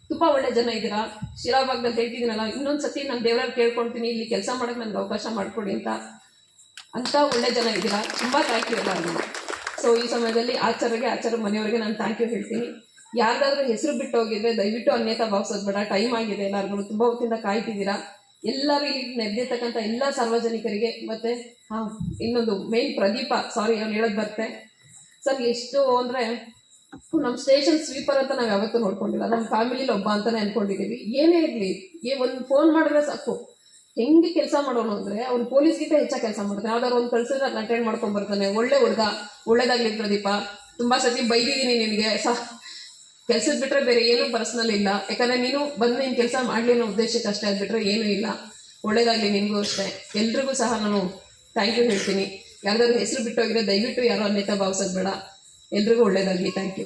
ತುಂಬಾ ಒಳ್ಳೆ ಜನ ಇದ್ದೀರಾ? ಶಿರಾಬಾಗ್ದಲ್ಲಿ ಹೇಳ್ತಿದ್ದೀನಲ್ಲ, ಇನ್ನೊಂದ್ಸತಿ ನಾನು ದೇವರಲ್ಲಿ ಕೇಳ್ಕೊಳ್ತೀನಿ ಇಲ್ಲಿ ಕೆಲಸ ಮಾಡಕ್ ನನ್ಗೆ ಅವಕಾಶ ಮಾಡ್ಕೊಡಿ ಅಂತ. ಅಂತ ಒಳ್ಳೆ ಜನ ಇದ್ದೀರಾ? ತುಂಬಾ ಥ್ಯಾಂಕ್ ಯು ಎಲ್ಲ ಸೊ ಈ ಸಮಯದಲ್ಲಿ ಆಚಾರ್ಯಗೆ ಆಚಾರ ಮನೆಯವರಿಗೆ ನಾನು ಥ್ಯಾಂಕ್ ಯು ಹೇಳ್ತೀನಿ. ಯಾರ್ದಾದ್ರೂ ಹೆಸರು ಬಿಟ್ಟು ಹೋಗಿದ್ರೆ ದಯವಿಟ್ಟು ಅನ್ಯತಾ ಭಾವಿಸೋದು ಬೇಡ ಟೈಮ್ ಆಗಿದೆ, ಎಲ್ಲರಿಗೂ. ತುಂಬಾ ಹೊತ್ತಿಂದ ಕಾಯ್ತಿದ್ದೀರಾ? ಎಲ್ಲರೂ ಇಲ್ಲಿ ನೆರೆದಿರ್ತಕ್ಕಂಥ ಎಲ್ಲ ಸಾರ್ವಜನಿಕರಿಗೆ ಮತ್ತೆ, ಹಾ, ಇನ್ನೊಂದು ಮೇನ್ ಪ್ರದೀಪ ಸಾರಿ ಅವ್ನು ಹೇಳೋದು ಬರ್ತೆ. ಸರ್, ಎಷ್ಟು ಅಂದ್ರೆ ನಮ್ಮ ಸ್ಟೇಷನ್ ಸ್ವೀಪರ್ ಅಂತ ನಾವು ಯಾವತ್ತೂ ನೋಡ್ಕೊಂಡಿಲ್ಲ. ನಮ್ಮ ಫ್ಯಾಮಿಲಿಲಿ ಒಬ್ಬ ಅಂತಾನೆ ಅನ್ಕೊಂಡಿದ್ದೀವಿ ಏನೇ ಇರಲಿ, ಏ, ಒಂದು ಫೋನ್ ಮಾಡಿದ್ರೆ ಸಾಕು. ಹೆಂಗೆ ಕೆಲಸ ಮಾಡೋನು ಅಂದ್ರೆ, ಅವ್ನು ಪೊಲೀಸ್ಗಿಂತ ಹೆಚ್ಚಾಗಿ ಕೆಲಸ ಮಾಡ್ತಾನೆ. ಯಾವ್ದಾದ್ರು ಒಂದು ಕಳ್ಸಿದ್ರೆ ಅದನ್ನ ಅಟೆಂಡ್ ಮಾಡ್ಕೊಂಡ್ ಬರ್ತಾನೆ. ಒಳ್ಳೆ ಹುಡುಗ, ಒಳ್ಳೇದಾಗ್ಲಿ ಪ್ರದೀಪ. ತುಂಬಾ ಸತಿ ಬೈದಿದ್ದೀನಿ ನಿನಗೆ. ಸಹ ಕೆಲ್ಸದ್ ಬಿಟ್ರೆ ಬೇರೆ ಏನೂ ಪರ್ಸನಲ್ ಇಲ್ಲ. ಯಾಕಂದ್ರೆ ನೀನು ಬಂದು ನೀನು ಕೆಲಸ ಮಾಡ್ಲಿ ಅನ್ನೋ ಉದ್ದೇಶಕ್ಕೆ ಅಷ್ಟೇ ಆಗ್ಬಿಟ್ರೆ ಬಿಟ್ರೆ ಏನೂ ಇಲ್ಲ. ಒಳ್ಳೇದಾಗ್ಲಿ ನಿನಗೂ ಅಷ್ಟೇ. ಎಲ್ರಿಗೂ ಸಹ ನಾನು ಥ್ಯಾಂಕ್ ಯು ಹೇಳ್ತೀನಿ. ಯಾವ್ದಾದ್ರು ಹೆಸರು ಬಿಟ್ಟೋಗಿದ್ರೆ ದಯವಿಟ್ಟು ಯಾರೋ ಅನ್ಯತಾ ಭಾವಿಸೋದು ಬೇಡ. ಎಲ್ರಿಗೂ ಒಳ್ಳೇದಾಗ್ಲಿ. Thank you